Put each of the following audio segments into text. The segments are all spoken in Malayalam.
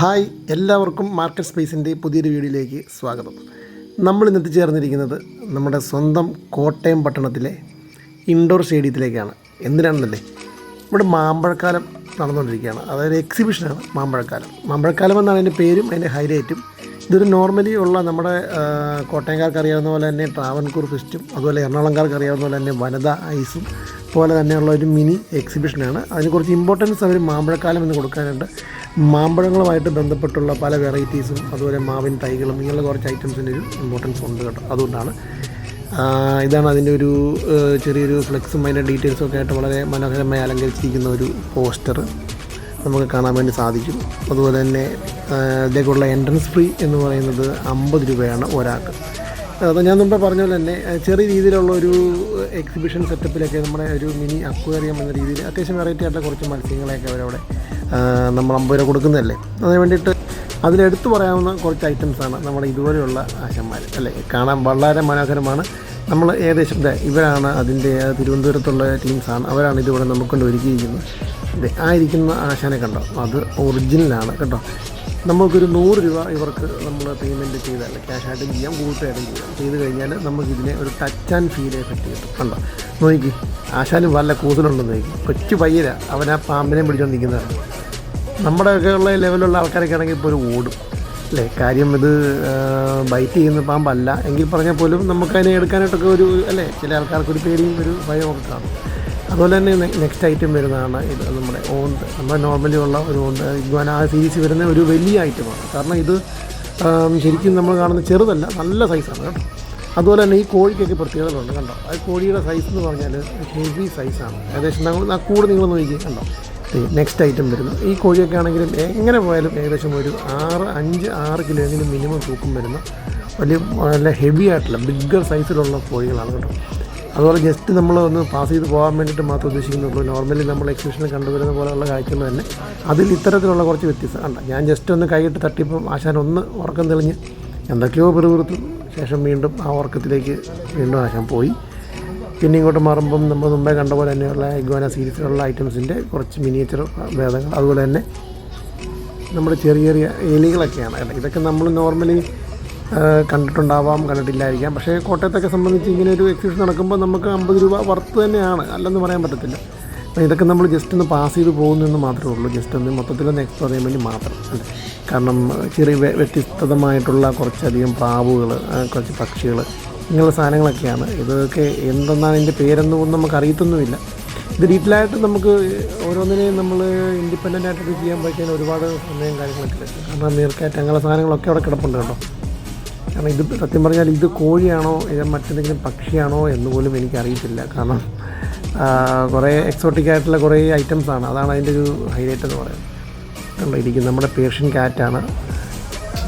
ഹായ് എല്ലാവർക്കും മാർക്കറ്റ് സ്പേസിന്റെ പുതിയൊരു വീഡിയോയിലേക്ക് സ്വാഗതം. നമ്മൾ ഇന്ന് എത്തിച്ചേർന്നിരിക്കുന്നത് നമ്മുടെ സ്വന്തം കോട്ടയം പട്ടണത്തിലെ ഇൻഡോർ സ്റ്റേഡിയത്തിലേക്കാണ്. എന്തിനാണെന്നല്ലേ? ഇവിടെ മാമ്പഴക്കാലം നടന്നുകൊണ്ടിരിക്കുകയാണ്. അതായത് എക്സിബിഷനാണ് മാമ്പഴക്കാലം. മാമ്പഴക്കാലം എന്നാണ് അതിന്റെ പേരും അതിന്റെ ഹൈലൈറ്റും ഇതൊരു നോർമലി ഉള്ള നമ്മുടെ കോട്ടയംകാർക്ക് അറിയാവുന്ന പോലെ തന്നെ ട്രാവൻകൂർ ഫെസ്റ്റും അതുപോലെ എറണാകുളംകാർക്ക് അറിയാവുന്ന പോലെ തന്നെ വനിത ഐസും പോലെ തന്നെയുള്ള ഒരു മിനി എക്സിബിഷനാണ് അതിന് കുറച്ച് ഇമ്പോർട്ടൻസ് അവർ മാമ്പഴക്കാലം എന്ന് കൊടുക്കാനുണ്ട്. മാമ്പഴങ്ങളുമായിട്ട് ബന്ധപ്പെട്ടുള്ള പല വെറൈറ്റീസും അതുപോലെ മാവിൻ തൈകളും ഇങ്ങനെയുള്ള കുറച്ച് ഐറ്റംസിന്റെ ഒരു ഇമ്പോർട്ടൻസ് ഉണ്ട് കേട്ടോ. അതുകൊണ്ടാണ് ഇതാണ് അതിന്റെ ഒരു ചെറിയൊരു ഫ്ലെക്സും അതിന്റെ ഡീറ്റെയിൽസും ഒക്കെ ആയിട്ട് വളരെ മനോഹരമായി അലങ്കരിച്ചിരിക്കുന്ന ഒരു പോസ്റ്റർ നമുക്ക് കാണാൻ വേണ്ടി സാധിക്കും. അതുപോലെ തന്നെ ഇതിലേക്കുള്ള എൻട്രൻസ് ഫ്രീ എന്ന് പറയുന്നത് അമ്പത് രൂപയാണ് ഒരാൾക്ക്. അത് ഞാൻ മുമ്പേ പറഞ്ഞ പോലെ തന്നെ ചെറിയ രീതിയിലുള്ള ഒരു എക്സിബിഷൻ സെറ്റപ്പിലൊക്കെ നമ്മുടെ ഒരു മിനി അക്വേറിയം എന്ന രീതിയിൽ അത്യാവശ്യം വെറൈറ്റി ആയിട്ടുള്ള കുറച്ച് മത്സ്യങ്ങളെയൊക്കെ അവരവിടെ നമ്മൾ അമ്പത് രൂപ കൊടുക്കുന്നതല്ലേ? അതിന് വേണ്ടിയിട്ട് അതിലെടുത്തു പറയാവുന്ന കുറച്ച് ഐറ്റംസാണ് നമ്മുടെ ഇതുപോലെയുള്ള ആശന്മാർ അല്ലേ? കാണാൻ വളരെ മനോഹരമാണ്. നമ്മൾ ഏകദേശം ഇതേ ഇവരാണ് അതിന്റെ തിരുവനന്തപുരത്തുള്ള ടീംസാണ് അവരാണ് ഇതിവിടെ നമുക്കൊണ്ട് ഒരുക്കിയിരിക്കുന്നത്. ഇത് ആ ഇരിക്കുന്ന ആശാനെ കണ്ടോ? അത് ഒറിജിനലാണ് കേട്ടോ. നമുക്കൊരു നൂറ് രൂപ ഇവർക്ക് നമ്മൾ പേയ്മെന്റ് ചെയ്താൽ ക്യാഷ് ആയിട്ടും ചെയ്യാം ഗൂഗിൾ പേ ആയിട്ടും ചെയ്യാം. ചെയ്ത് കഴിഞ്ഞാൽ നമുക്കിതിനെ ഒരു ടച്ച് ആൻഡ് ഫീൽ എഫക്റ്റ് കിട്ടും. കണ്ടോ? നോക്കി ആശാനും വല്ല കൂതലുണ്ടെന്ന് നോക്കി കൊച്ചു പയ്യരാ അവൻ ആ പാമ്പിനെ പിടിച്ചോണ്ടിരിക്കുന്നതാണ്. നമ്മുടെയൊക്കെ ഉള്ള ലെവലുള്ള ആൾക്കാരൊക്കെ ആണെങ്കിൽ ഇപ്പോൾ ഒരു ഓടും. അല്ലേ? കാര്യം ഇത് ബൈറ്റ് ചെയ്യുന്ന പാമ്പല്ല. എങ്കിൽ പറഞ്ഞാൽ പോലും നമുക്കതിനെ എടുക്കാനായിട്ടൊക്കെ ഒരു അല്ലേ? ചില ആൾക്കാർക്ക് ഒരു പേടിയും ഒരു ഭയമൊക്കെ കാണും. അതുപോലെ തന്നെ നെക്സ്റ്റ് ഐറ്റം വരുന്നതാണ് ഇത് നമ്മുടെ ഓൺ നമ്മുടെ നോർമലി ഉള്ള ഒരു ഓണ്ട്. ഇഗ്വാന ആ സീരീസ് വരുന്ന ഒരു വലിയ ഐറ്റമാണ് കാരണം ഇത് ശരിക്കും നമ്മൾ കാണുന്ന ചെറുതല്ല നല്ല സൈസാണ് കേട്ടോ. അതുപോലെ തന്നെ ഈ കോഴിക്കൊക്കെ പ്രത്യേകതകളുണ്ട്. കണ്ടോ? ആ കോഴിയുടെ സൈസ് എന്ന് പറഞ്ഞാൽ ഹെവി സൈസാണ് ഏകദേശം ആ കൂടെ നിങ്ങൾ നോക്കി കണ്ടോ? നെക്സ്റ്റ് ഐറ്റം വരുന്നു. ഈ കോഴിയൊക്കെ ആണെങ്കിലും എങ്ങനെ പോയാലും ഏകദേശം ഒരു ആറ് അഞ്ച് ആറ് കിലോയെങ്കിലും മിനിമം തൂക്കം വരുന്ന വലിയ നല്ല ഹെവി ആയിട്ടുള്ള ബിഗ്ഗർ സൈസിലുള്ള കോഴികളാണ് കേട്ടോ. അതുപോലെ ജസ്റ്റ് നമ്മൾ ഒന്ന് പാസ് ചെയ്ത് പോകാൻ വേണ്ടിയിട്ട് മാത്രം ഉദ്ദേശിക്കുന്നുള്ളൂ. നോർമലി നമ്മൾ എക്സിബിഷനിൽ കണ്ടുവരുന്ന പോലെയുള്ള കാഴ്ചകൾ തന്നെ. അതിൽ ഇത്തരത്തിലുള്ള കുറച്ച് വ്യത്യസ്തം ഉണ്ട് ഞാൻ ജസ്റ്റ് ഒന്ന് കൈയിട്ട് തട്ടിപ്പം ആശാൻ ഒന്ന് ഉറക്കം തെളിഞ്ഞ് എന്തൊക്കെയോ പെറുപിറുത്തു ശേഷം വീണ്ടും ആ ഉറക്കത്തിലേക്ക് വീണ്ടും ആശാൻ പോയി. പിന്നെ ഇങ്ങോട്ട് മാറുമ്പം നമ്മൾ മുമ്പേ കണ്ട പോലെ തന്നെയുള്ള ഇഗ്വാന സീരീസിലുള്ള ഐറ്റംസിന്റെ കുറച്ച് മിനിയേച്ചർ ഭേദങ്ങൾ അതുപോലെ തന്നെ നമ്മുടെ ചെറിയ ചെറിയ എലികളൊക്കെയാണ് ഇതൊക്കെ നമ്മൾ നോർമലി കണ്ടിട്ടുണ്ടാവാം കണ്ടിട്ടില്ലായിരിക്കാം. പക്ഷേ കോട്ടയത്തൊക്കെ സംബന്ധിച്ച് ഇങ്ങനെ ഒരു എക്സിബിഷൻ നടക്കുമ്പോൾ നമുക്ക് അമ്പത് രൂപ വർത്ത് തന്നെയാണ്. അല്ലെന്ന് പറയാൻ പറ്റത്തില്ല. ഇതൊക്കെ നമ്മൾ ജസ്റ്റ് ഒന്ന് പാസ് ചെയ്ത് പോകുന്നു എന്ന് മാത്രമേ ഉള്ളൂ. ജസ്റ്റ് ഒന്ന് മൊത്തത്തിലൊന്ന് എക്സ്പ്ലോർ ചെയ്യാൻ വേണ്ടി മാത്രം. അല്ലേ? കാരണം ചെറിയ വ്യ- വ്യത്യസ്തമായിട്ടുള്ള കുറച്ചധികം പ്രാവുകൾ കുറച്ച് പക്ഷികൾ ഇങ്ങനെയുള്ള സാധനങ്ങളൊക്കെയാണ്. ഇതൊക്കെ എന്തെന്നാണ് ഇതിന്റെ പേരെന്നൊന്നും നമുക്ക് അറിയത്തൊന്നുമില്ല. ഇത് ഡീറ്റെയിലായിട്ട് നമുക്ക് ഓരോന്നിനെയും നമ്മൾ ഇൻഡിപെൻഡന്റ് ആയിട്ട് ചെയ്യാൻ പറ്റിയ ഒരുപാട് സമയം കാര്യങ്ങളൊക്കെ കാരണം നേർക്കായിട്ട് അങ്ങനെയുള്ള സാധനങ്ങളൊക്കെ അവിടെ കിടപ്പുണ്ട് കേട്ടോ. കാരണം ഇത് സത്യം പറഞ്ഞാൽ ഇത് കോഴിയാണോ ഇത് മറ്റെന്തെങ്കിലും പക്ഷിയാണോ എന്ന് പോലും എനിക്കറിയത്തില്ല കാരണം കുറേ എക്സോട്ടിക് ആയിട്ടുള്ള കുറേ ഐറ്റംസ് ആണ്. അതാണ് അതിന്റെ ഒരു ഹൈലൈറ്റ് എന്ന് പറയുന്നത്. കണ്ടോ ഇരിക്കും നമ്മുടെ പേർഷ്യൻ കാറ്റാണ്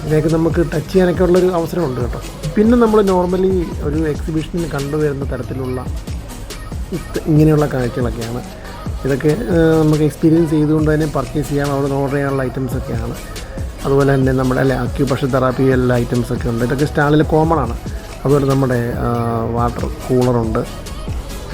ഇതിനൊക്കെ നമുക്ക് ടച്ച് ചെയ്യാനൊക്കെ ഉള്ളൊരു അവസരമുണ്ട് കേട്ടോ. പിന്നെ നമ്മൾ നോർമലി ഒരു എക്സിബിഷനിൽ കണ്ടുവരുന്ന തരത്തിലുള്ള ഇങ്ങനെയുള്ള കാഴ്ചകളൊക്കെയാണ്. ഇതൊക്കെ നമുക്ക് എക്സ്പീരിയൻസ് ചെയ്തുകൊണ്ട് തന്നെ പർച്ചേസ് ചെയ്യാൻ അവിടെ നിന്ന് ഓർഡർ ചെയ്യാനുള്ള ഐറ്റംസൊക്കെയാണ് അതുപോലെ തന്നെ നമ്മുടെ അല്ലെ അക്യൂപഷ തെറാപ്പി എല്ലാ ഐറ്റംസൊക്കെ ഉണ്ട്. ഇതൊക്കെ സ്റ്റാളിൽ കോമൺ ആണ്. അതുപോലെ നമ്മുടെ വാട്ടർ കൂളറുണ്ട്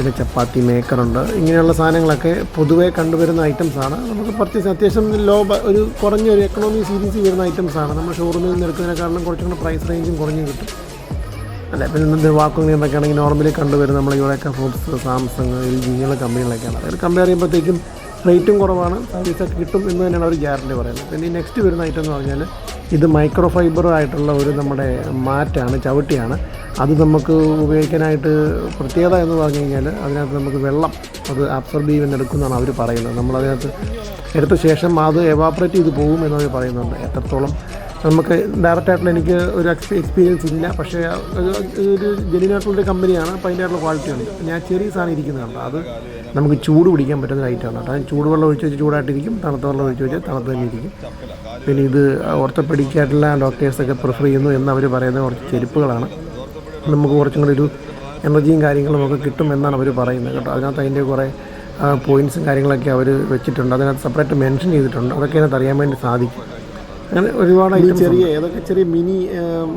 പിന്നെ ചപ്പാത്തി മേക്കറുണ്ട്. ഇങ്ങനെയുള്ള സാധനങ്ങളൊക്കെ പൊതുവേ കണ്ടുവരുന്ന ഐറ്റംസാണ് നമുക്ക് പർച്ചേസ് അത്യാവശ്യം ലോ ഒരു കുറഞ്ഞ ഒരു എക്കണോമി സീരീസ് വരുന്ന ഐറ്റംസാണ് നമ്മൾ ഷോറൂമിൽ നിന്ന് എടുക്കുന്നതിനെക്കാളും കുറച്ചും കൂടെ പ്രൈസ് റേഞ്ചും കുറഞ്ഞ് കിട്ടും. അല്ല പിന്നെ വാക്കും എന്നൊക്കെ ആണെങ്കിൽ നോർമലി കണ്ടുവരുന്ന നമ്മൾ ഇവിടെയൊക്കെ ഫോക്സ് സാംസങ് എൽ ജി ഇങ്ങനെയുള്ള കമ്പനികളൊക്കെയാണ്. അതായത് കമ്പയർ ചെയ്യുമ്പോഴത്തേക്കും റേറ്റും കുറവാണ്. സർവീസൊക്കെ കിട്ടും എന്ന് തന്നെയാണ് അവർ ഗ്യാരണ്ടി പറയുന്നത്. പിന്നെ നെക്സ്റ്റ് വരുന്ന ഐറ്റം എന്ന് പറഞ്ഞാൽ ഇത് മൈക്രോ ഫൈബർ ആയിട്ടുള്ള ഒരു നമ്മുടെ മാറ്റാണ് ചവിട്ടിയാണ്. അത് നമുക്ക് ഉപയോഗിക്കാനായിട്ട് പ്രത്യേകത എന്ന് പറഞ്ഞു കഴിഞ്ഞാൽ അതിനകത്ത് നമുക്ക് വെള്ളം അത് അബ്സർബ് ചെയ്യുമെന്ന് എടുക്കുന്നതാണ് അവർ പറയുന്നത്. നമ്മളതിനകത്ത് എടുത്ത ശേഷം അത് എവാപ്പറേറ്റ് ചെയ്ത് പോകും എന്നവർ പറയുന്നുണ്ട്. എത്രത്തോളം നമുക്ക് ഡയറക്റ്റായിട്ടുള്ള എനിക്ക് ഒരു എക്സ്പീ എക്സ്പീരിയൻസ് ഇല്ല. പക്ഷേ ഒരു ഒരു കമ്പനിയാണ്. അപ്പോൾ അതിന്റെ ക്വാളിറ്റി ഉണ്ട്. ഞാൻ ചെറിയ സാധനം ഇരിക്കുന്നത് കണ്ടോ? അത് നമുക്ക് ചൂട് പിടിക്കാൻ പറ്റുന്ന ഐറ്റമാണ് കേട്ടോ. ചൂട് ചൂടുവെള്ളം ഒഴിച്ച് വെച്ച് ചൂടായിട്ടിരിക്കും. തണുത്ത വെള്ളം ഒഴിച്ച് വെച്ച് തണുത്ത് തന്നെ ഇരിക്കും. പിന്നെ ഇത് ഓർത്തോപെഡിക്കായിട്ടുള്ള ഡോക്ടേഴ്സൊക്കെ പ്രിഫർ ചെയ്യുന്നു എന്ന് അവർ പറയുന്നത് കുറച്ച് ചെരുപ്പുകളാണ്. നമുക്ക് കുറച്ചും കൂടി ഒരു എനർജിയും കാര്യങ്ങളും ഒക്കെ കിട്ടും എന്നാണ് അവർ പറയുന്നത് കേട്ടോ. അതിനകത്ത് അതിന്റെ കുറേ പോയിന്റ്സും കാര്യങ്ങളൊക്കെ അവർ വെച്ചിട്ടുണ്ട്. അതിനകത്ത് സെപ്പറേറ്റ് മെൻഷൻ ചെയ്തിട്ടുണ്ട്. അതൊക്കെ അതിനകത്ത് അറിയാൻ വേണ്ടി സാധിക്കും. അങ്ങനെ ഒരുപാട് ഈ ചെറിയ ഏതൊക്കെ ചെറിയ മിനി